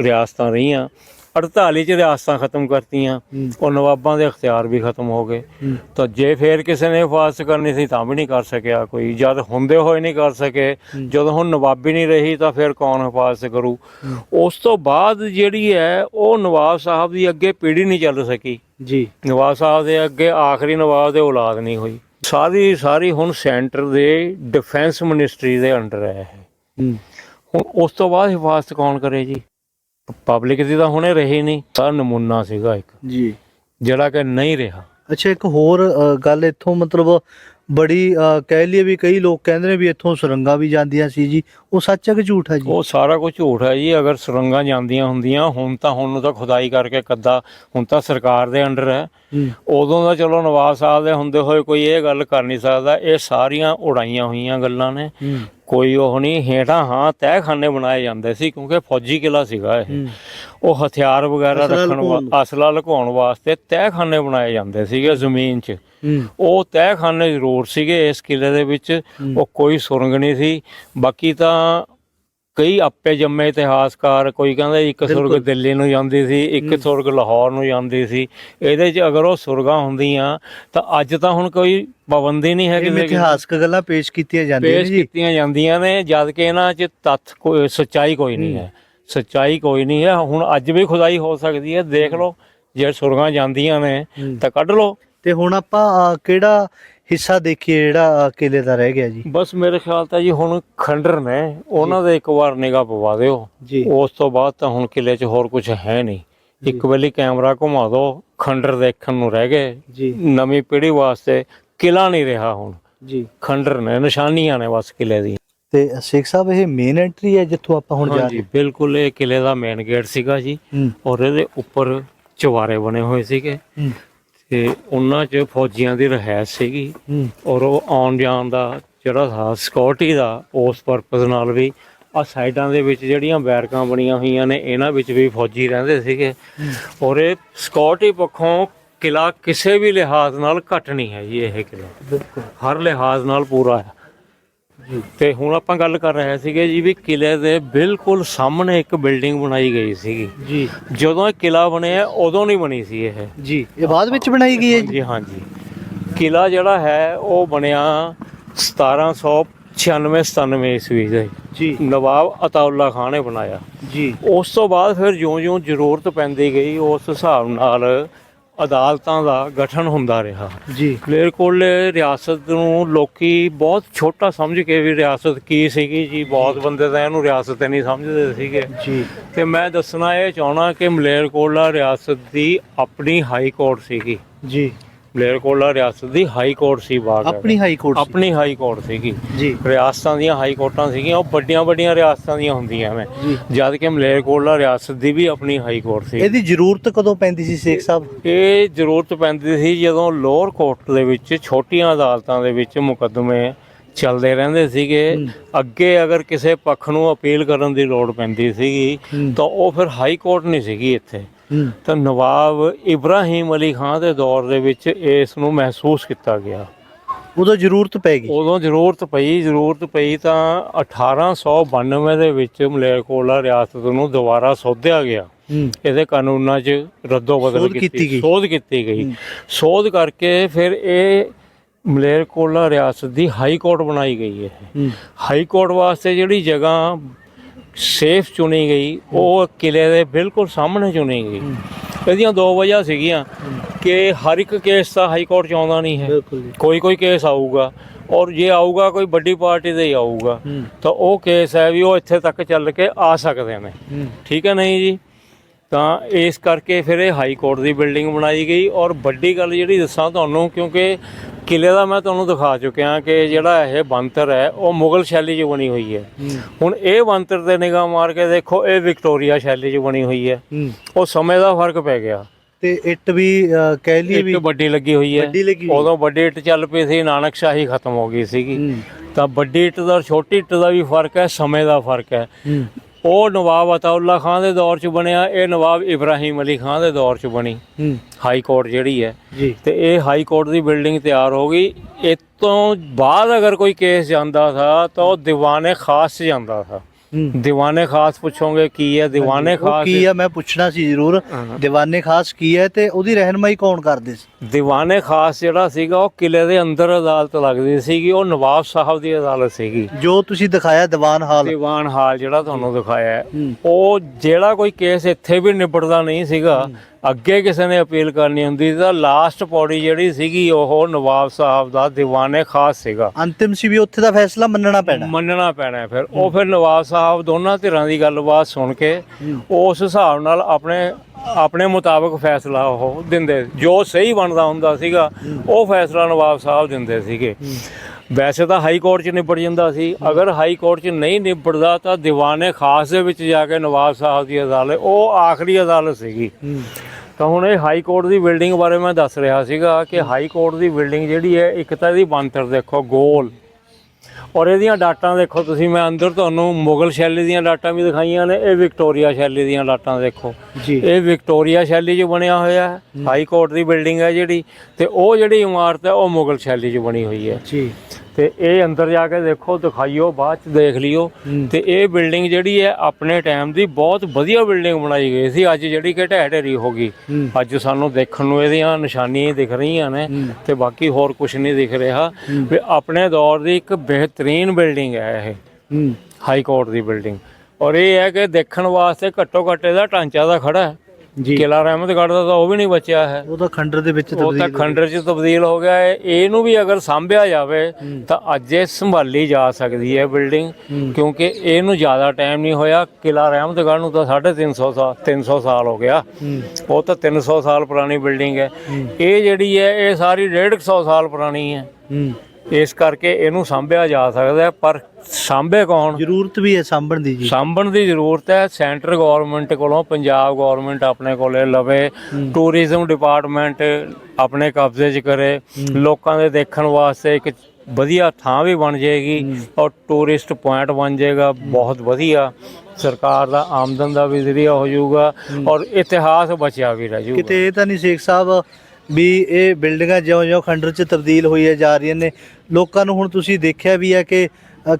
ਰਿਆਸਤਾਂ ਰਹੀਆਂ। 48 ਚ ਰਿਆਸਤਾਂ ਖਤਮ ਕਰਤੀਆਂ। ਉਹ ਨਵਾਬਾਂ ਦੇ ਅਖਤਿਆਰ ਵੀ ਖਤਮ ਹੋ ਗਏ। ਤਾਂ ਜੇ ਫੇਰ ਕਿਸੇ ਨੇ ਹਿਫਾਜ਼ਤ ਕਰਨੀ ਸੀ ਤਾਂ ਵੀ ਨਹੀਂ ਕਰ ਸਕਿਆ ਕੋਈ ਜਦ ਹੁੰਦੇ ਹੋਏ ਨਹੀਂ ਕਰ ਸਕੇ ਜਦੋਂ ਹੁਣ ਨਵਾਬੀ ਨਹੀਂ ਰਹੀ ਤਾਂ ਫਿਰ ਕੌਣ ਹਿਫਾਜ਼ਤ ਕਰੂ? ਉਸ ਤੋਂ ਬਾਅਦ ਜਿਹੜੀ ਹੈ ਉਹ ਨਵਾਬ ਸਾਹਿਬ ਦੀ ਅੱਗੇ ਪੀੜ੍ਹੀ ਨਹੀਂ ਚੱਲ ਸਕੀ। ਜੀ। ਨਵਾਬ ਸਾਹਿਬ ਦੇ ਅੱਗੇ ਆਖਰੀ ਨਵਾਬ ਦੇ ਔਲਾਦ ਨਹੀਂ ਹੋਈ। ਸਾਰੀ ਸਾਰੀ ਹੁਣ ਸੈਂਟਰ ਦੇ ਡਿਫੈਂਸ ਮਿਨਿਸਟਰੀ ਦੇ ਅੰਡਰ ਹੂੰ। ਹੁਣ ਉਸ ਤੋਂ ਬਾਅਦ ਹਿਫਾਜ਼ਤ ਕੌਣ ਕਰੇ ਜੀ? ਪਬਲਿਕ ਦੀ ਤਾਂ ਹੁਣੇ ਰਹੀ ਨਹੀਂ ਸਾਰਾ ਨਮੂਨਾ ਸੀਗਾ ਇੱਕ। ਜੀ। ਜਿਹੜਾ ਕਿ ਨਹੀਂ ਰਿਹਾ। ਅੱਛਾ ਇੱਕ ਹੋਰ ਅ, ਗੱਲ ਇੱਥੋਂ ਮਤਲਬ ਬੜੀ ਅ, ਕਹਿ ਲਈਏ ਵੀ ਕਈ ਲੋਕ ਕਹਿੰਦੇ ਨੇ ਵੀ ਇੱਥੋਂ ਸੁਰੰਗਾਂ ਵੀ ਜਾਂਦੀਆਂ ਸੀ ਜੀ। ਉਹ ਸੱਚ ਹੈ ਕਿ ਝੂਠ ਹੈ ਜੀ? ਉਹ ਸਾਰਾ ਕੁਝ ਝੂਠ ਹੈ ਜੀ। ਅਗਰ ਸੁਰੰਗਾਂ ਜਾਂਦੀਆਂ ਹੁੰਦੀਆਂ ਹੁਣ ਤਾਂ ਹੁਣ ਨੂੰ ਤਾਂ ਖੁਦਾਈ ਕਰਕੇ ਕੱਦਾ ਹੁਣ ਤਾਂ ਸਰਕਾਰ ਦੇ ਅੰਡਰ ਹੈ। ਹੂੰ। ਉਦੋਂ ਦਾ ਚਲੋ ਨਵਾਬ ਸਾਹਿਬ ਦੇ ਹੁੰਦੇ ਹੋਏ ਕੋਈ ਇਹ ਗੱਲ ਕਰ ਨਹੀਂ ਸਕਦਾ। ਇਹ ਸਾਰੀਆਂ ਉਡਾਈਆਂ ਹੋਈਆਂ ਗੱਲਾਂ ਨੇ। ਕੋਈ ਉਹ ਨਹੀਂ ਹੇਠਾਂ ਹਾਂ ਤਹਿਖਾਨੇ ਬਣਾਏ ਜਾਂਦੇ ਸੀ ਕਿਉਂਕਿ ਫੌਜੀ ਕਿਲਾ ਸੀਗਾ ਇਹ। ਉਹ ਹਥਿਆਰ ਵਗੈਰਾ ਰੱਖਣ ਅਸਲਾ ਲੁਕਾਉਣ ਵਾਸਤੇ ਤਹਿਖਾਨੇ ਬਣਾਏ ਜਾਂਦੇ ਸੀਗੇ ਜ਼ਮੀਨ 'ਚ। ਉਹ ਤਹਿਖਾਨੇ ਜ਼ਰੂਰ ਸੀਗੇ ਇਸ ਕਿਲੇ ਦੇ ਵਿੱਚ। ਉਹ ਕੋਈ ਸੁਰੰਗ ਨਹੀਂ ਸੀ। ਬਾਕੀ ਤਾਂ ਕਈ ਆਪੇ ਜੰਮੇ ਇਤਿਹਾਸਕਾਰ ਕੋਈ ਕਹਿੰਦਾ ਇੱਕ ਸੁਰਗ। ਦਿੱਲੀ ਨੂੰ ਜਾਂਦੀ ਸੀ ਇੱਕ ਸੁਰਗ ਲਾਹੌਰ ਨੂੰ ਜਾਂਦੀ ਸੀ। ਇਹਦੇ 'ਚ ਅਗਰ ਉਹ ਸੁਰਗਾਂ ਹੁੰਦੀਆਂ ਤਾਂ ਅੱਜ ਤਾਂ ਹੁਣ ਕੋਈ ਪਾਬੰਦੀ ਨਹੀਂ ਹੈ ਕਿਸੇ ਇਤਿਹਾਸਕ ਗੱਲਾਂ ਪੇਸ਼ ਕੀਤੀਆਂ ਜਾਂਦੀਆਂ ਨੇ ਪੇਸ਼ ਕੀਤੀਆਂ ਜਾਂਦੀਆਂ ਨੇ ਜਦ ਕਿ ਇਹਨਾਂ 'ਚ ਤੱਥ ਕੋਈ ਸੱਚਾਈ ਕੋਈ ਨਹੀਂ ਹੈ। ਸੱਚਾਈ ਕੋਈ ਨਹੀਂ ਹੈ। ਹੁਣ ਅੱਜ ਵੀ ਖੁਦਾਈ ਹੋ ਸਕਦੀ ਹੈ। ਦੇਖ ਲਓ ਜੇ ਸੁਰਗਾਂ ਜਾਂਦੀਆਂ ਨੇ। ਤਾਂ ਕੱਢ ਲਓ। ਤੇ ਹੁਣ ਆਪਾਂ ਕਿਹੜਾ ਹਿੱਸਾ ਦੇਖੀਏ ਜਿਹੜਾ ਕਿਲੇ ਦਾ ਰਹਿ ਗਿਆ ਜੀ। ਬਸ ਮੇਰੇ ਖਿਆਲ ਤਾਂ ਜੀ ਹੁਣ ਖੰਡਰ ਨੇ ਉਹਨਾਂ ਦੇ ਇੱਕ ਵਾਰ ਨਿਗਾਹ ਪਵਾ ਦਿਓ। ਜੀ। ਉਸ ਤੋਂ ਬਾਅਦ ਤਾਂ ਹੁਣ ਕਿਲੇ 'ਚ ਹੋਰ ਕੁਝ ਹੈ ਨਹੀਂ। ਇੱਕ ਵੇਲੇ ਕੈਮਰਾ ਘੁਮਾ ਦਿਓ ਖੰਡਰ ਦੇਖਣ ਨੂੰ ਰਹਿ ਗਏ। ਜੀ। ਨਵੀਂ ਪੀੜ੍ਹੀ ਵਾਸਤੇ ਕਿਲਾ ਨਹੀਂ ਰਿਹਾ ਹੁਣ। ਜੀ। ਖੰਡਰ ਨੇ ਨਿਸ਼ਾਨੀਆਂ ਨੇ ਬਸ ਕਿਲੇ ਦੀ ਤੇ ਸ਼ੇਖ ਸਾਹਿਬ ਇਹ ਮੇਨ ਐਂਟਰੀ ਹੈ ਜਿੱਥੋਂ ਆਪਾਂ ਹੁਣ ਜਾ ਹਾਂਜੀ ਬਿਲਕੁਲ ਇਹ ਕਿਲੇ ਦਾ ਮੇਨ ਗੇਟ ਸੀਗਾ ਜੀ। ਹੂੰ। ਔਰ ਇਹਦੇ ਉੱਪਰ ਚਵਾਰੇ ਬਣੇ ਹੋਏ ਸੀਗੇ। ਹੂੰ। ਤੇ ਉਹਨਾਂ 'ਚ ਫੌਜੀਆਂ ਦੀ ਰਹਿائش ਸੀਗੀ ਔਰ ਉਹ ਆਉਣ ਜਾਣ ਦਾ ਜਿਹੜਾ ਸਾ ਸਿਕਿਉਰਿਟੀ ਦਾ ਉਸ ਪਰਪਸ ਨਾਲ ਵੀ ਆ ਸਾਈਡਾਂ ਦੇ ਵਿੱਚ ਜਿਹੜੀਆਂ ਬੈਰਕਾਂ ਬਣੀਆਂ ਹੋਈਆਂ ਨੇ ਇਹਨਾਂ ਵਿੱਚ ਵੀ ਫੌਜੀ ਰਹਿੰਦੇ ਸੀਗੇ। ਔਰ ਇਹ ਸਿਕਿਉਰਿਟੀ ਪੱਖੋਂ ਕਿਲਾ ਕਿਸੇ ਵੀ ਲਿਹਾਜ਼ ਨਾਲ ਘਟ ਨਹੀਂ ਹੈ ਜੀ ਇਹ ਕਿਲਾ। ਹਰ ਲਿਹਾਜ਼ ਨਾਲ ਪੂਰਾ ਹੈ। ਤੇ ਹੁਣ ਆਪਾਂ ਗੱਲ ਕਰ ਰਹੇ ਸੀਗੇ ਜੀ ਵੀ ਕਿਲੇ ਦੇ ਬਿਲਕੁਲ ਸਾਹਮਣੇ ਇੱਕ ਬਿਲਡਿੰਗ ਬਣਾਈ ਗਈ ਸੀਗੀ। ਜੀ। ਜਦੋਂ ਇਹ ਕਿਲਾ ਬਣਿਆ ਉਦੋਂ ਨਹੀਂ ਬਣੀ ਸੀ ਇਹ। ਜੀ। ਇਹ ਬਾਅਦ ਵਿੱਚ ਬਣਾਈ ਗਈ ਹੈ ਜੀ? ਜੀ ਹਾਂਜੀ। ਕਿਲਾ ਜਿਹੜਾ ਹੈ ਉਹ ਬਣਿਆ 1796 97 ਈਸਵੀ ਦੇ ਜੀ। ਨਵਾਬ ਅਤਾਉਲਾ ਖਾਨ ਨੇ ਬਣਾਇਆ। ਜੀ। ਉਸ ਤੋਂ ਬਾਅਦ ਫਿਰ ਜਿਉਂ-ਜਿਉਂ ਜ਼ਰੂਰਤ ਪੈਂਦੀ ਗਈ ਉਸ ਹਿਸਾਬ ਨਾਲ ਅਦਾਲਤਾਂ ਦਾ ਗਠਨ ਹੁੰਦਾ ਰਿਹਾ। ਜੀ। ਮਲੇਰਕੋਟਲੇ ਰਿਆਸਤ ਨੂੰ ਲੋਕੀ ਬਹੁਤ ਛੋਟਾ ਸਮਝ ਕੇ ਵੀ ਰਿਆਸਤ ਕੀ ਸੀਗੀ ਜੀ ਬਹੁਤ ਬੰਦੇ ਤਾਂ ਇਹਨੂੰ ਰਿਆਸਤ ਨਹੀਂ ਸਮਝਦੇ ਸੀਗੇ। ਜੀ। ਤੇ ਮੈਂ ਦੱਸਣਾ ਇਹ ਚਾਹਣਾ ਕਿ ਮਲੇਰਕੋਟਲਾ ਰਿਆਸਤ ਦੀ ਆਪਣੀ ਹਾਈ ਕੋਰਟ ਸੀਗੀ। ਜੀ। ਮਲੇਰਕੋਟਲਾ ਰਿਆਸਤ ਦੀ ਹਾਈ ਕੋਰਟ ਸੀ ਬਾਗ ਆਪਣੀ ਹਾਈ ਕੋਰਟ ਸੀ। ਆਪਣੀ ਹਾਈ ਕੋਰਟ ਸੀਗੀ। ਜੀ। ਰਿਆਸਤਾਂ ਦੀਆਂ ਹਾਈ ਕੋਰਟਾਂ ਸੀਗੀਆਂ ਉਹ ਵੱਡੀਆਂ ਵੱਡੀਆਂ ਰਿਆਸਤਾਂ ਦੀਆਂ ਹੁੰਦੀਆਂ ਜੀ। ਜਦ ਕਿ ਮਲੇਰਕੋਟਲਾ ਰਿਆਸਤ ਦੀ ਵੀ ਆਪਣੀ ਹਾਈ ਕੋਰਟ ਸੀ। ਇਹਦੀ ਜ਼ਰੂਰਤ ਕਦੋਂ ਪੈਂਦੀ ਸੀ ਸ਼ੇਖ ਸਾਹਿਬ? ਇਹ ਜ਼ਰੂਰਤ ਪੈਂਦੀ ਸੀ ਜਦੋਂ ਲੋਅਰ ਕੋਰਟ ਦੇ ਵਿੱਚ ਛੋਟੀਆਂ ਅਦਾਲਤਾਂ ਦੇ ਵਿੱਚ ਮੁਕੱਦਮੇ ਚੱਲਦੇ ਰਹਿੰਦੇ ਸੀਗੇ। ਅੱਗੇ ਅਗਰ ਕਿਸੇ ਪੱਖ ਨੂੰ ਅਪੀਲ ਕਰਨ ਦੀ ਲੋੜ ਪੈਂਦੀ ਸੀਗੀ। ਤਾਂ ਉਹ ਫਿਰ ਹਾਈ ਕੋਰਟ ਨਹੀਂ ਸੀਗੀ ਇੱਥੇ। ਤਾਂ ਨਵਾਬ ਇਬਰਾਹੀਮ ਅਲੀ ਖਾਨ ਦੇ ਦੌਰ ਦੇ ਵਿੱਚ ਇਸ ਨੂੰ ਮਹਿਸੂਸ ਕੀਤਾ ਗਿਆ। ਉਦੋਂ ਜ਼ਰੂਰਤ ਪੈ ਗਈ। ਉਦੋਂ ਜ਼ਰੂਰਤ ਪਈ। ਜ਼ਰੂਰਤ ਪਈ ਤਾਂ 1892 ਦੇ ਵਿੱਚ ਮਲੇਰਕੋਟਲਾ ਰਿਆਸਤ ਨੂੰ ਦੁਬਾਰਾ ਸੋਧਿਆ ਗਿਆ। ਇਹਦੇ ਕਾਨੂੰਨਾਂ 'ਚ ਰੱਦੋ ਬਦਲ ਕੀਤੀ ਗਈ। ਸੋਧ ਕੀਤੀ ਗਈ। ਸੋਧ ਕਰਕੇ ਫਿਰ ਇਹ ਮਲੇਰਕੋਟਲਾ ਰਿਆਸਤ ਦੀ ਹਾਈ ਕੋਰਟ ਬਣਾਈ ਗਈ ਹੂੰ। ਹਾਈ ਕੋਰਟ ਵਾਸਤੇ ਜਿਹੜੀ ਜਗ੍ਹਾ ਸੇਫ ਚੁਣੀ ਗਈ ਉਹ ਕਿਲੇ ਦੇ ਬਿਲਕੁਲ ਸਾਹਮਣੇ ਚੁਣੀ ਗਈ। ਇਹਦੀਆਂ ਦੋ ਵਜ੍ਹਾ ਸੀਗੀਆਂ ਕਿ ਹਰ ਇੱਕ ਕੇਸ ਤਾਂ ਹਾਈ ਕੋਰਟ ਚ ਆਉਂਦਾ ਨਹੀਂ ਹੈ। ਕੋਈ ਕੋਈ ਕੇਸ ਆਊਗਾ ਔਰ ਜੇ ਆਊਗਾ ਕੋਈ ਵੱਡੀ ਪਾਰਟੀ ਦਾ ਹੀ ਆਊਗਾ ਤਾਂ ਉਹ ਕੇਸ ਹੈ ਵੀ ਉਹ ਇੱਥੇ ਤੱਕ ਚੱਲ ਕੇ ਆ ਸਕਦੇ ਨੇ। ਠੀਕ ਹੈ ਨਹੀਂ ਜੀ? ਤਾਂ ਇਸ ਕਰਕੇ ਫਿਰ ਇਹ ਹਾਈ ਕੋਰਟ ਦੀ ਬਿਲਡਿੰਗ ਬਣਾਈ ਗਈ ਔਰ ਵੱਡੀ ਗੱਲ ਜਿਹੜੀ ਦੱਸਾਂ ਤੁਹਾਨੂੰ ਕਿਉਂਕਿ ਕਿਲੇ ਦਾ ਮੈਂ ਤੁਹਾਨੂੰ ਦਿਖਾ ਚੁੱਕਿਆ ਕਿ ਜਿਹੜਾ ਇਹ ਬੰਤਰ ਹੈ ਉਹ ਮੁਗਲ ਸ਼ੈਲੀ 'ਚ ਬਣੀ ਹੋਈ ਹੈ। ਹੁਣ ਇਹ ਬੰਤਰ ਤੇ ਨਿਗਾਹ ਮਾਰ ਕੇ ਦੇਖੋ ਇਹ ਵਿਕਟੋਰੀਆ ਸ਼ੈਲੀ 'ਚ ਬਣੀ ਹੋਈ ਹੈ। ਉਹ ਸਮੇਂ ਦਾ ਫ਼ਰਕ ਪੈ ਗਿਆ। ਤੇ ਇੱਟ ਵੀ ਕਹਿ ਲਈਏ ਵੀ ਵੱਡੀ ਲੱਗੀ ਹੋਈ ਹੈ। ਉਦੋਂ ਵੱਡੀ ਇੱਟ ਚੱਲ ਪਈ ਸੀ ਨਾਨਕਸ਼ਾਹੀ ਖਤਮ ਹੋ ਗਈ ਸੀਗੀ। ਤਾਂ ਵੱਡੀ ਇੱਟ ਦਾ ਛੋਟੀ ਇੱਟ ਦਾ ਵੀ ਫ਼ਰਕ ਹੈ ਸਮੇਂ ਦਾ ਫ਼ਰਕ ਹੂੰ। ਉਹ ਨਵਾਬ ਅਤਾਉੱਲਾ ਖਾਨ ਦੇ ਦੌਰ 'ਚ ਬਣਿਆ ਇਹ ਨਵਾਬ ਇਬਰਾਹੀਮ ਅਲੀ ਖਾਨ ਦੇ ਦੌਰ 'ਚ ਬਣੀ। ਹਾਈ ਕੋਰਟ ਜਿਹੜੀ ਹੈ। ਤੇ ਇਹ ਹਾਈ ਕੋਰਟ ਦੀ ਬਿਲਡਿੰਗ ਤਿਆਰ ਹੋ ਗਈ। ਇਹ ਤੋਂ ਬਾਅਦ ਅਗਰ ਕੋਈ ਕੇਸ ਜਾਂਦਾ ਥਾ ਤਾਂ ਉਹ ਦੀਵਾਨੇ ਖਾਸ 'ਚ ਜਾਂਦਾ ਥਾ। ਹੂੰ। ਦੀਵਾਨੇ ਖਾਸ ਪੁੱਛੋਗੇ ਕੀ ਹੈ? ਦੀਵਾਨੇ ਉਹ ਖਾਸ ਕੀ ਆ ਮੈਂ ਪੁੱਛਣਾ ਸੀ ਜ਼ਰੂਰ। ਹਾਂ। ਦੀਵਾਨੇ ਖਾਸ ਕੀ ਹੈ ਤੇ ਉਹਦੀ ਰਹਿਨਮਾਈ ਕੌਣ ਕਰਦੇ ਸੀ? ਦੀਵਾਨੇ ਖਾਸ ਜਿਹੜਾ ਸੀਗਾ ਉਹ ਕਿਲੇ ਦੇ ਅੰਦਰ ਅਦਾਲਤ ਲੱਗਦੀ ਸੀਗੀ। ਉਹ ਨਵਾਬ ਸਾਹਿਬ ਦੀ ਅਦਾਲਤ ਸੀਗੀ। ਜੋ ਤੁਸੀਂ ਦਿਖਾਇਆ ਦੀਵਾਨ ਹਾਲ। ਦੀਵਾਨ ਹਾਲ ਜਿਹੜਾ ਤੁਹਾਨੂੰ ਦਿਖਾਇਆ ਹੈ, ਹੂੰ। ਉਹ ਜਿਹੜਾ ਕੋਈ ਕੇਸ ਇੱਥੇ ਵੀ ਨਿਬੜਦਾ ਨਹੀਂ ਸੀਗਾ ਅੱਗੇ ਕਿਸੇ ਨੇ ਅਪੀਲ ਕਰਨੀ ਹੁੰਦੀ ਤਾਂ ਲਾਸਟ ਪੌੜੀ ਜਿਹੜੀ ਸੀਗੀ ਉਹ ਨਵਾਬ ਸਾਹਿਬ ਦਾ ਦੀਵਾਨੇ ਖਾਸ ਸੀਗਾ। ਅੰਤਿਮ ਸੀ ਵੀ ਉੱਥੇ ਦਾ ਫੈਸਲਾ ਮੰਨਣਾ ਪੈਣਾ। ਮੰਨਣਾ ਪੈਣਾ ਫਿਰ। ਉਹ ਫਿਰ ਨਵਾਬ ਸਾਹਿਬ ਦੋਨਾਂ ਧਿਰਾਂ ਦੀ ਗੱਲਬਾਤ ਸੁਣ ਕੇ ਉਸ ਹਿਸਾਬ ਨਾਲ ਆਪਣੇ ਆਪਣੇ ਮੁਤਾਬਕ ਫੈਸਲਾ ਉਹ ਦਿੰਦੇ। ਜੋ ਸਹੀ ਬਣਦਾ ਹੁੰਦਾ ਸੀਗਾ ਉਹ ਫੈਸਲਾ ਨਵਾਬ ਸਾਹਿਬ ਦਿੰਦੇ ਸੀਗੇ। ਵੈਸੇ ਤਾਂ ਹਾਈ ਕੋਰਟ 'ਚ ਨਿਬੜ ਜਾਂਦਾ ਸੀ। ਅਗਰ ਹਾਈ ਕੋਰਟ 'ਚ ਨਹੀਂ ਨਿਬੜਦਾ ਤਾਂ ਦੀਵਾਨੇ ਖਾਸ ਦੇ ਵਿੱਚ ਜਾ ਕੇ ਨਵਾਬ ਸਾਹਿਬ ਦੀ ਅਦਾਲਤ ਉਹ ਆਖਰੀ ਅਦਾਲਤ ਸੀਗੀ। ਤਾਂ ਹੁਣ ਇਹ ਹਾਈ ਕੋਰਟ ਦੀ ਬਿਲਡਿੰਗ ਬਾਰੇ ਮੈਂ ਦੱਸ ਰਿਹਾ ਸੀਗਾ ਕਿ ਹਾਈ ਕੋਰਟ ਦੀ ਬਿਲਡਿੰਗ ਜਿਹੜੀ ਹੈ ਇੱਕ ਤਾਂ ਇਹਦੀ ਬੰਤਰ ਦੇਖੋ ਗੋਲ। ਔਰ ਇਹਦੀਆਂ ਡਾਟਾਂ ਦੇਖੋ ਤੁਸੀਂ ਮੈਂ ਅੰਦਰ ਤੁਹਾਨੂੰ ਮੁਗਲ ਸ਼ੈਲੀ ਦੀਆਂ ਡਾਟਾਂ ਵੀ ਦਿਖਾਈਆਂ ਨੇ ਇਹ ਵਿਕਟੋਰੀਆ ਸ਼ੈਲੀ ਦੀਆਂ ਡਾਟਾਂ ਦੇਖੋ। ਜੀ। ਇਹ ਵਿਕਟੋਰੀਆ ਸ਼ੈਲੀ 'ਚ ਬਣਿਆ ਹੋਇਆ ਹੈ। ਹਾਈ ਕੋਰਟ ਦੀ ਬਿਲਡਿੰਗ ਹੈ ਜਿਹੜੀ ਤੇ ਉਹ ਜਿਹੜੀ ਇਮਾਰਤ ਹੈ ਉਹ ਮੁਗਲ ਸ਼ੈਲੀ 'ਚ ਬਣੀ ਹੋਈ ਹੈ। ਜੀ। ਤੇ ਇਹ ਅੰਦਰ ਜਾ ਕੇ ਦੇਖੋ ਦਿਖਾਈਓ ਬਾਅਦ ਚ ਦੇਖ ਲਿਓ। ਤੇ ਇਹ ਬਿਲਡਿੰਗ ਜਿਹੜੀ ਹੈ ਆਪਣੇ ਟਾਈਮ ਦੀ ਬਹੁਤ ਵਧੀਆ ਬਿਲਡਿੰਗ ਬਣਾਈ ਗਈ ਸੀ। ਅੱਜ ਜਿਹੜੀ ਕਿ ਢਹਿ ਢੇਰੀ ਹੋ ਗਈ। ਅੱਜ ਸਾਨੂੰ ਦੇਖਣ ਨੂੰ ਇਹਦੀਆਂ ਨਿਸ਼ਾਨੀਆਂ ਹੀ ਦਿਖ ਰਹੀਆਂ ਨੇ। ਤੇ ਬਾਕੀ ਹੋਰ ਕੁਝ ਨਹੀਂ ਦਿਖ ਰਿਹਾ। ਵੀ ਆਪਣੇ ਦੌਰ ਦੀ ਇੱਕ ਬਿਹਤਰੀਨ ਬਿਲਡਿੰਗ ਹੈ ਇਹ। ਹਾਈ ਕੋਰਟ ਦੀ ਬਿਲਡਿੰਗ। ਔਰ ਇਹ ਹੈ ਕਿ ਦੇਖਣ ਵਾਸਤੇ ਘੱਟੋ ਘੱਟ ਇਹਦਾ ਢਾਂਚਾ ਤਾਂ ਖੜਾ ਹੈ। ਜੀ। ਕਿਲਾ ਰਹਿਮਤਗੜ੍ਹ ਦਾ ਤਾਂ ਉਹ ਵੀ ਨਹੀਂ ਬਚਿਆ ਹੈ। ਉਹ ਤਾਂ ਖੰਡਰ ਦੇ ਵਿੱਚ ਉਹ ਤਾਂ ਤਬਦੀਲ ਖੰਡਰ ਚ ਤਬਦੀਲ ਹੋ ਗਿਆ ਹੈ। ਇਹਨੂੰ ਵੀ ਅਗਰ ਸਾਂਭਿਆ ਜਾਵੇ ਤਾਂ ਅੱਜ ਇਹ ਸੰਭਾਲੀ ਜਾ ਸਕਦੀ ਹੈ ਬਿਲਡਿੰਗ। ਕਿਉਂਕਿ ਇਹਨੂੰ ਜ਼ਿਆਦਾ ਟਾਈਮ ਨਹੀਂ ਹੋਇਆ। ਕਿਲਾ ਰਹਿਮਤਗੜ੍ਹ ਨੂੰ ਤਾਂ 350 ਸਾਲ 300 ਸਾਲ ਹੋ ਗਿਆ। ਉਹ ਤਾਂ 300 ਸਾਲ ਪੁਰਾਣੀ ਬਿਲਡਿੰਗ ਹੈ। ਇਹ ਜਿਹੜੀ ਹੈ ਇਹ ਸਾਰੀ 150 ਸਾਲ ਪੁਰਾਣੀ ਹੂੰ। ਇਸ ਕਰਕੇ ਇਹਨੂੰ ਸਾਂਭਿਆ ਜਾ ਸਕਦਾ ਪਰ ਸਾਂਭੇ ਕੌਣ? ਜ਼ਰੂਰਤ ਵੀ ਹੈ ਸਾਂਭਣ ਦੀ ਜੀ। ਸਾਂਭਣ ਦੀ ਜ਼ਰੂਰਤ ਹੈ ਸੈਂਟਰ ਗਵਰਨਮੈਂਟ ਕੋਲੋਂ ਪੰਜਾਬ ਗਵਰਨਮੈਂਟ ਆਪਣੇ ਕੋਲੇ ਲਵੇ ਟੂਰਿਜ਼ਮ ਡਿਪਾਰਟਮੈਂਟ ਆਪਣੇ ਕਬਜ਼ੇ 'ਚ ਕਰੇ ਲੋਕਾਂ ਦੇ ਦੇਖਣ ਵਾਸਤੇ ਇੱਕ ਵਧੀਆ ਥਾਂ ਵੀ ਬਣ ਜਾਏਗੀ ਔਰ ਟੂਰਿਸਟ ਪੁਆਇੰਟ ਬਣ ਜਾਏਗਾ ਬਹੁਤ ਵਧੀਆ। ਸਰਕਾਰ ਦਾ ਆਮਦਨ ਦਾ ਵੀ ਜ਼ਰੀਆ ਹੋ ਜਾਊਗਾ ਔਰ ਇਤਿਹਾਸ ਬਚਿਆ ਵੀ ਰਹਿ ਜਾਊਗਾ। ਕਿਤੇ ਇਹ ਤਾਂ ਨਹੀਂ ਸ਼ੇਖ ਸਾਹਿਬ ਵੀ ਇਹ ਬਿਲਡਿੰਗਾਂ ਜਿਉਂ-ਜਿਉਂ ਖੰਡਰ 'ਚ ਤਬਦੀਲ ਹੋਈਆਂ ਜਾ ਰਹੀਆਂ ਨੇ। ਲੋਕਾਂ ਨੂੰ ਹੁਣ ਤੁਸੀਂ ਦੇਖਿਆ ਵੀ ਹੈ ਕਿ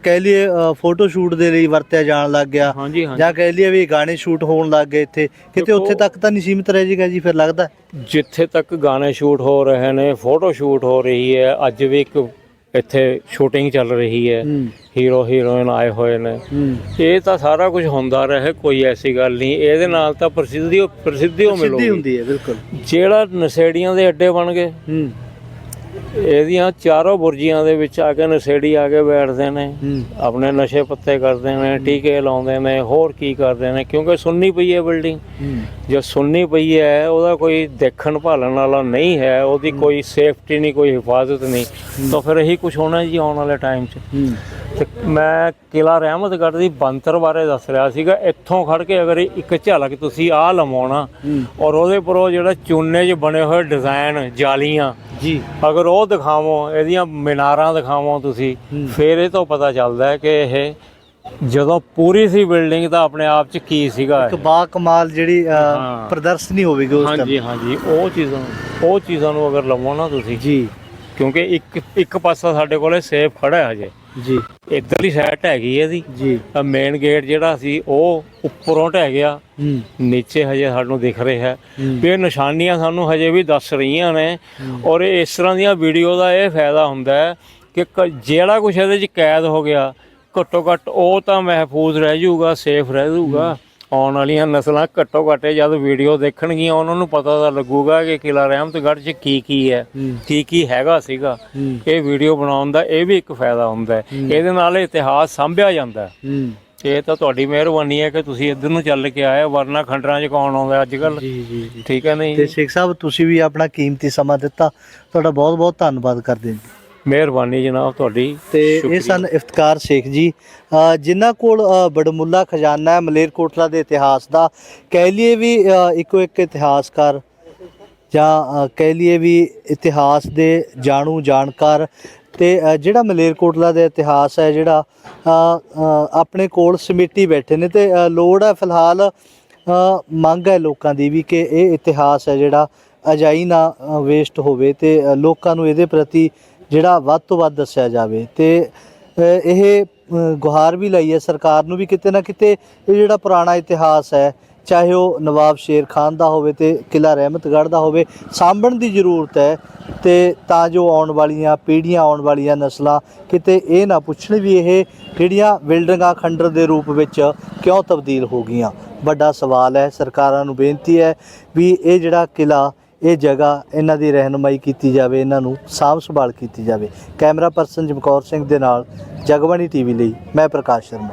ਕਹਿ ਲਈਏ ਫੋਟੋ ਸ਼ੂਟ ਦੇ ਲਈ ਵਰਤਿਆ ਜਾਣ ਲੱਗ ਗਿਆ। ਜਾਂ ਕਹਿ ਲਈਏ ਵੀ ਗਾਣੇ ਸ਼ੂਟ ਹੋਣ ਲੱਗ ਗਏ ਇੱਥੇ। ਕਿਤੇ ਉੱਥੇ ਤੱਕ ਤਾਂ ਨਹੀਂ ਸੀਮਿਤ ਰਹਿ ਜਾਏਗਾ ਜੀ ਫਿਰ ਲੱਗਦਾ। ਜਿੱਥੇ ਤੱਕ ਗਾਣੇ ਸ਼ੂਟ ਹੋ ਰਹੇ ਨੇ ਫੋਟੋ ਸ਼ੂਟ ਹੋ ਰਹੀ ਹੈ ਅੱਜ ਵੀ ਇੱਕ ਇੱਥੇ ਸ਼ੂਟਿੰਗ ਚੱਲ ਰਹੀ ਹੈ। ਹੀਰੋ ਹੀਰੋਇਨ ਆਏ ਹੋਏ ਨੇ। ਇਹ ਤਾਂ ਸਾਰਾ ਕੁਝ ਹੁੰਦਾ ਰਹੇ ਕੋਈ ਐਸੀ ਗੱਲ ਨਹੀਂ। ਇਹਦੇ ਨਾਲ ਤਾਂ ਪ੍ਰਸਿੱਧੀ ਪ੍ਰਸਿੱਧੀ ਮਿਲੂਗੀ। ਹੁੰਦੀ ਹੈ ਬਿਲਕੁਲ। ਜਿਹੜਾ ਨਸ਼ੇੜੀਆਂ ਦੇ ਅੱਡੇ ਬਣ ਗਏ। ਇਹਦੀਆਂ ਚਾਰੋਂ ਬੁਰਜੀਆਂ ਦੇ ਵਿੱਚ ਆ ਕੇ ਨਸ਼ੇੜੀ ਆ ਕੇ ਬੈਠਦੇ ਨੇ ਆਪਣੇ ਨਸ਼ੇ ਪੱਤੇ ਕਰਦੇ ਨੇ ਟੀਕੇ ਲਾਉਂਦੇ ਨੇ ਹੋਰ ਕੀ ਕਰਦੇ ਨੇ ਕਿਉਂਕਿ ਸੁੰਨੀ ਪਈ ਹੈ ਬਿਲਡਿੰਗ। ਜੇ ਸੁੰਨੀ ਪਈ ਹੈ ਉਹਦਾ ਕੋਈ ਦੇਖਣ ਭਾਲਣ ਵਾਲਾ ਨਹੀਂ ਹੈ ਉਹਦੀ ਕੋਈ ਸੇਫਟੀ ਨਹੀਂ ਕੋਈ ਹਿਫਾਜ਼ਤ ਨਹੀਂ। ਤਾਂ ਫਿਰ ਇਹੀ ਕੁਝ ਹੋਣਾ ਜੀ ਆਉਣ ਵਾਲੇ ਟਾਈਮ 'ਚ। ਤੇ ਮੈਂ ਕਿਲਾ ਰਹਿਮਤਗੜ੍ਹ ਦੀ ਬੰਤਰ ਬਾਰੇ ਦੱਸ ਰਿਹਾ ਸੀਗਾ। ਇੱਥੋਂ ਖੜ ਕੇ ਅਗਰ ਇੱਕ ਝਲਕ ਤੁਸੀਂ ਆਹ ਲਵਾਉਣਾ ਔਰ ਉਹਦੇ ਪਰ ਉਹ ਜਿਹੜਾ ਚੂਨੇ 'ਚ ਬਣੇ ਹੋਏ ਡਿਜ਼ਾਈਨ ਜਾਲੀਆਂ ਜੀ। ਅਗਰ ਉਹ ਦਿਖਾਵੋ ਇਹਦੀਆਂ ਮੀਨਾਰਾਂ ਦਿਖਾਵੋ ਤੁਸੀਂ। ਫਿਰ ਇਹ ਤੋਂ ਪਤਾ ਚੱਲਦਾ ਹੈ ਕਿ ਇਹ ਜਦੋਂ ਪੂਰੀ ਸੀ ਬਿਲਡਿੰਗ ਤਾਂ ਆਪਣੇ ਆਪ 'ਚ ਕੀ ਸੀਗਾ ਇੱਕ ਬਾ ਕਮਾਲ ਜਿਹੜੀ ਅ। ਪ੍ਰਦਰਸ਼ਨੀ ਹੋਵੇਗੀ ਉਸ। ਹਾਂਜੀ ਹਾਂਜੀ। ਉਹ ਚੀਜ਼ਾਂ ਉਹ ਚੀਜ਼ਾਂ ਨੂੰ ਅਗਰ ਲਵੋ ਨਾ ਤੁਸੀਂ ਜੀ। ਕਿਉਂਕਿ ਇੱਕ ਇੱਕ ਪਾਸਾ ਸਾਡੇ ਕੋਲੇ ਸੇਫ ਖੜਾ ਹੈ ਹਜੇ। ਜੀ। ਇੱਧਰਲੀ ਸਾਈਡ ਹੈਗੀ ਇਹਦੀ। ਜੀ। ਮੇਨ ਗੇਟ ਜਿਹੜਾ ਸੀ ਉਹ ਉੱਪਰੋਂ ਢਹਿ ਗਿਆ। ਹੂੰ। ਨੀਚੇ ਹਜੇ ਸਾਨੂੰ ਦਿਖ ਰਿਹਾ ਹੈ। ਹੂੰ। ਵੀ ਇਹ ਨਿਸ਼ਾਨੀਆਂ ਸਾਨੂੰ ਹਜੇ ਵੀ ਦੱਸ ਰਹੀਆਂ ਨੇ। ਔਰ ਇਹ ਇਸ ਤਰ੍ਹਾਂ ਦੀਆਂ ਵੀਡੀਓ ਦਾ ਇਹ ਫਾਇਦਾ ਹੁੰਦਾ ਹੈ ਕਿ ਕ- ਜਿਹੜਾ ਕੁਝ ਇਹਦੇ 'ਚ ਕੈਦ ਹੋ ਗਿਆ ਘੱਟੋ ਘੱਟ ਉਹ ਤਾਂ ਮਹਿਫੂਜ਼ ਰਹਿ ਜਾਊਗਾ ਸੇਫ ਰਹਿ ਜਾਊਗਾ। ਆਉਣ ਵਾਲੀਆਂ ਨਸਲਾਂ ਘੱਟੋ ਘੱਟ ਜਦ ਵੀਡੀਓ ਦੇਖਣਗੀਆਂ ਉਹਨਾਂ ਨੂੰ ਪਤਾ ਤਾਂ ਲੱਗੂਗਾ ਕਿ ਕਿਲਾ ਰਹਿਮਤਗੜ੍ਹ 'ਚ ਕੀ ਕੀ ਹੈ। ਕੀ ਕੀ ਹੈਗਾ ਸੀਗਾ। ਇਹ ਵੀਡੀਓ ਬਣਾਉਣ ਦਾ ਇਹ ਵੀ ਇੱਕ ਫਾਇਦਾ ਹੁੰਦਾ ਹੈ। ਇਹਦੇ ਨਾਲ ਇਤਿਹਾਸ ਸਾਂਭਿਆ ਜਾਂਦਾ ਇਹ ਤਾਂ ਤੁਹਾਡੀ ਮਿਹਰਬਾਨੀ ਹੈ ਕਿ ਤੁਸੀਂ ਇੱਧਰ ਨੂੰ ਚੱਲ ਕੇ ਆਏ ਵਰਨਾ ਖੰਡਰਾਂ 'ਚ ਕੌਣ ਆਉਂਦਾ ਅੱਜ ਕੱਲ ਜੀ ਜੀ ਠੀਕ ਹੈ ਨਹੀਂ? ਤੇ ਸ਼ੇਖ ਸਾਹਿਬ ਤੁਸੀਂ ਵੀ ਆਪਣਾ ਕੀਮਤੀ ਸਮਾਂ ਦਿੱਤਾ। ਤੁਹਾਡਾ ਬਹੁਤ ਬਹੁਤ ਧੰਨਵਾਦ ਕਰਦੇ ਹਾਂ। ਮਿਹਰਬਾਨੀ ਜਨਾਬ ਤੁਹਾਡੀ ਤੇ ਇਹ। ਸਨ ਇਫਤਕਾਰ ਸ਼ੇਖ ਜੀ ਜਿਨ੍ਹਾਂ ਕੋਲ ਬੜਮੁੱਲਾ ਖਜ਼ਾਨਾ ਹੈ ਮਲੇਰਕੋਟਲਾ ਦੇ ਇਤਿਹਾਸ ਦਾ ਕਹਿ ਲਈਏ ਵੀ ਇੱਕੋ ਇੱਕ ਇਤਿਹਾਸਕਾਰ ਜਾਂ ਕਹਿ ਲਈਏ ਵੀ ਇਤਿਹਾਸ ਦੇ ਜਾਣੂ ਜਾਣਕਾਰ ਤੇ ਜਿਹੜਾ ਮਲੇਰਕੋਟਲਾ ਦਾ ਇਤਿਹਾਸ ਹੈ ਜਿਹੜਾ ਆਪਣੇ ਕੋਲ ਸਮਿੱਟੀ ਬੈਠੇ ਨੇ ਤੇ ਲੋੜ ਹੈ ਫਿਲਹਾਲ ਮੰਗ ਹੈ ਲੋਕਾਂ ਦੀ ਵੀ ਕਿ ਇਹ ਇਤਿਹਾਸ ਹੈ ਜਿਹੜਾ ਅਜਾਈ ਨਾ ਵੇਸਟ ਹੋਵੇ ਤੇ ਲੋਕਾਂ ਨੂੰ ਇਹਦੇ ਪ੍ਰਤੀ ਜਿਹੜਾ ਵੱਧ ਤੋਂ ਵੱਧ ਦੱਸਿਆ ਜਾਵੇ ਤੇ ਇਹ ਗੁਹਾਰ ਵੀ ਲਈ ਹੈ ਸਰਕਾਰ ਨੂੰ ਵੀ ਕਿਤੇ ਨਾ ਕਿਤੇ ਇਹ ਜਿਹੜਾ ਪੁਰਾਣਾ ਇਤਿਹਾਸ ਹੈ, ਚਾਹੇ ਉਹ ਨਵਾਬ ਸ਼ੇਰ ਖਾਨ ਦਾ ਹੋਵੇ ਤੇ ਕਿਲਾ ਰਹਿਮਤਗੜ੍ਹ ਦਾ ਹੋਵੇ, ਸਾਂਭਣ ਦੀ ਜ਼ਰੂਰਤ ਹੈ ਤੇ ਤਾਂ ਜੋ ਆਉਣ ਵਾਲੀਆਂ ਪੀੜ੍ਹੀਆਂ, ਆਉਣ ਵਾਲੀਆਂ ਨਸਲਾਂ ਕਿਤੇ ਇਹ ਨਾ ਪੁੱਛਣ ਵੀ ਇਹ ਕਿਹੜੀਆਂ ਬਿਲਡਿੰਗਾਂ ਖੰਡਰ ਦੇ ਰੂਪ ਵਿੱਚ ਕਿਉਂ ਤਬਦੀਲ ਹੋ ਗਈਆਂ। ਵੱਡਾ ਸਵਾਲ ਹੈ, ਸਰਕਾਰਾਂ ਨੂੰ ਬੇਨਤੀ ਹੈ ਵੀ ਇਹ ਜਿਹੜਾ ਕਿਲਾ ਇਹ ਜਗ੍ਹਾ ਇਹਨਾਂ ਦੀ ਰਹਿਨੁਮਾਈ ਕੀਤੀ ਜਾਵੇ, ਇਹਨਾਂ ਨੂੰ ਸਾਂਭ ਸੰਭਾਲ ਕੀਤੀ ਜਾਵੇ। ਕੈਮਰਾ ਪਰਸਨ ਚਮਕੌਰ ਸਿੰਘ ਦੇ ਨਾਲ ਜਗਬਾਣੀ ਟੀਵੀ ਲਈ, ਮੈਂ ਪ੍ਰਕਾਸ਼ ਸ਼ਰਮਾ।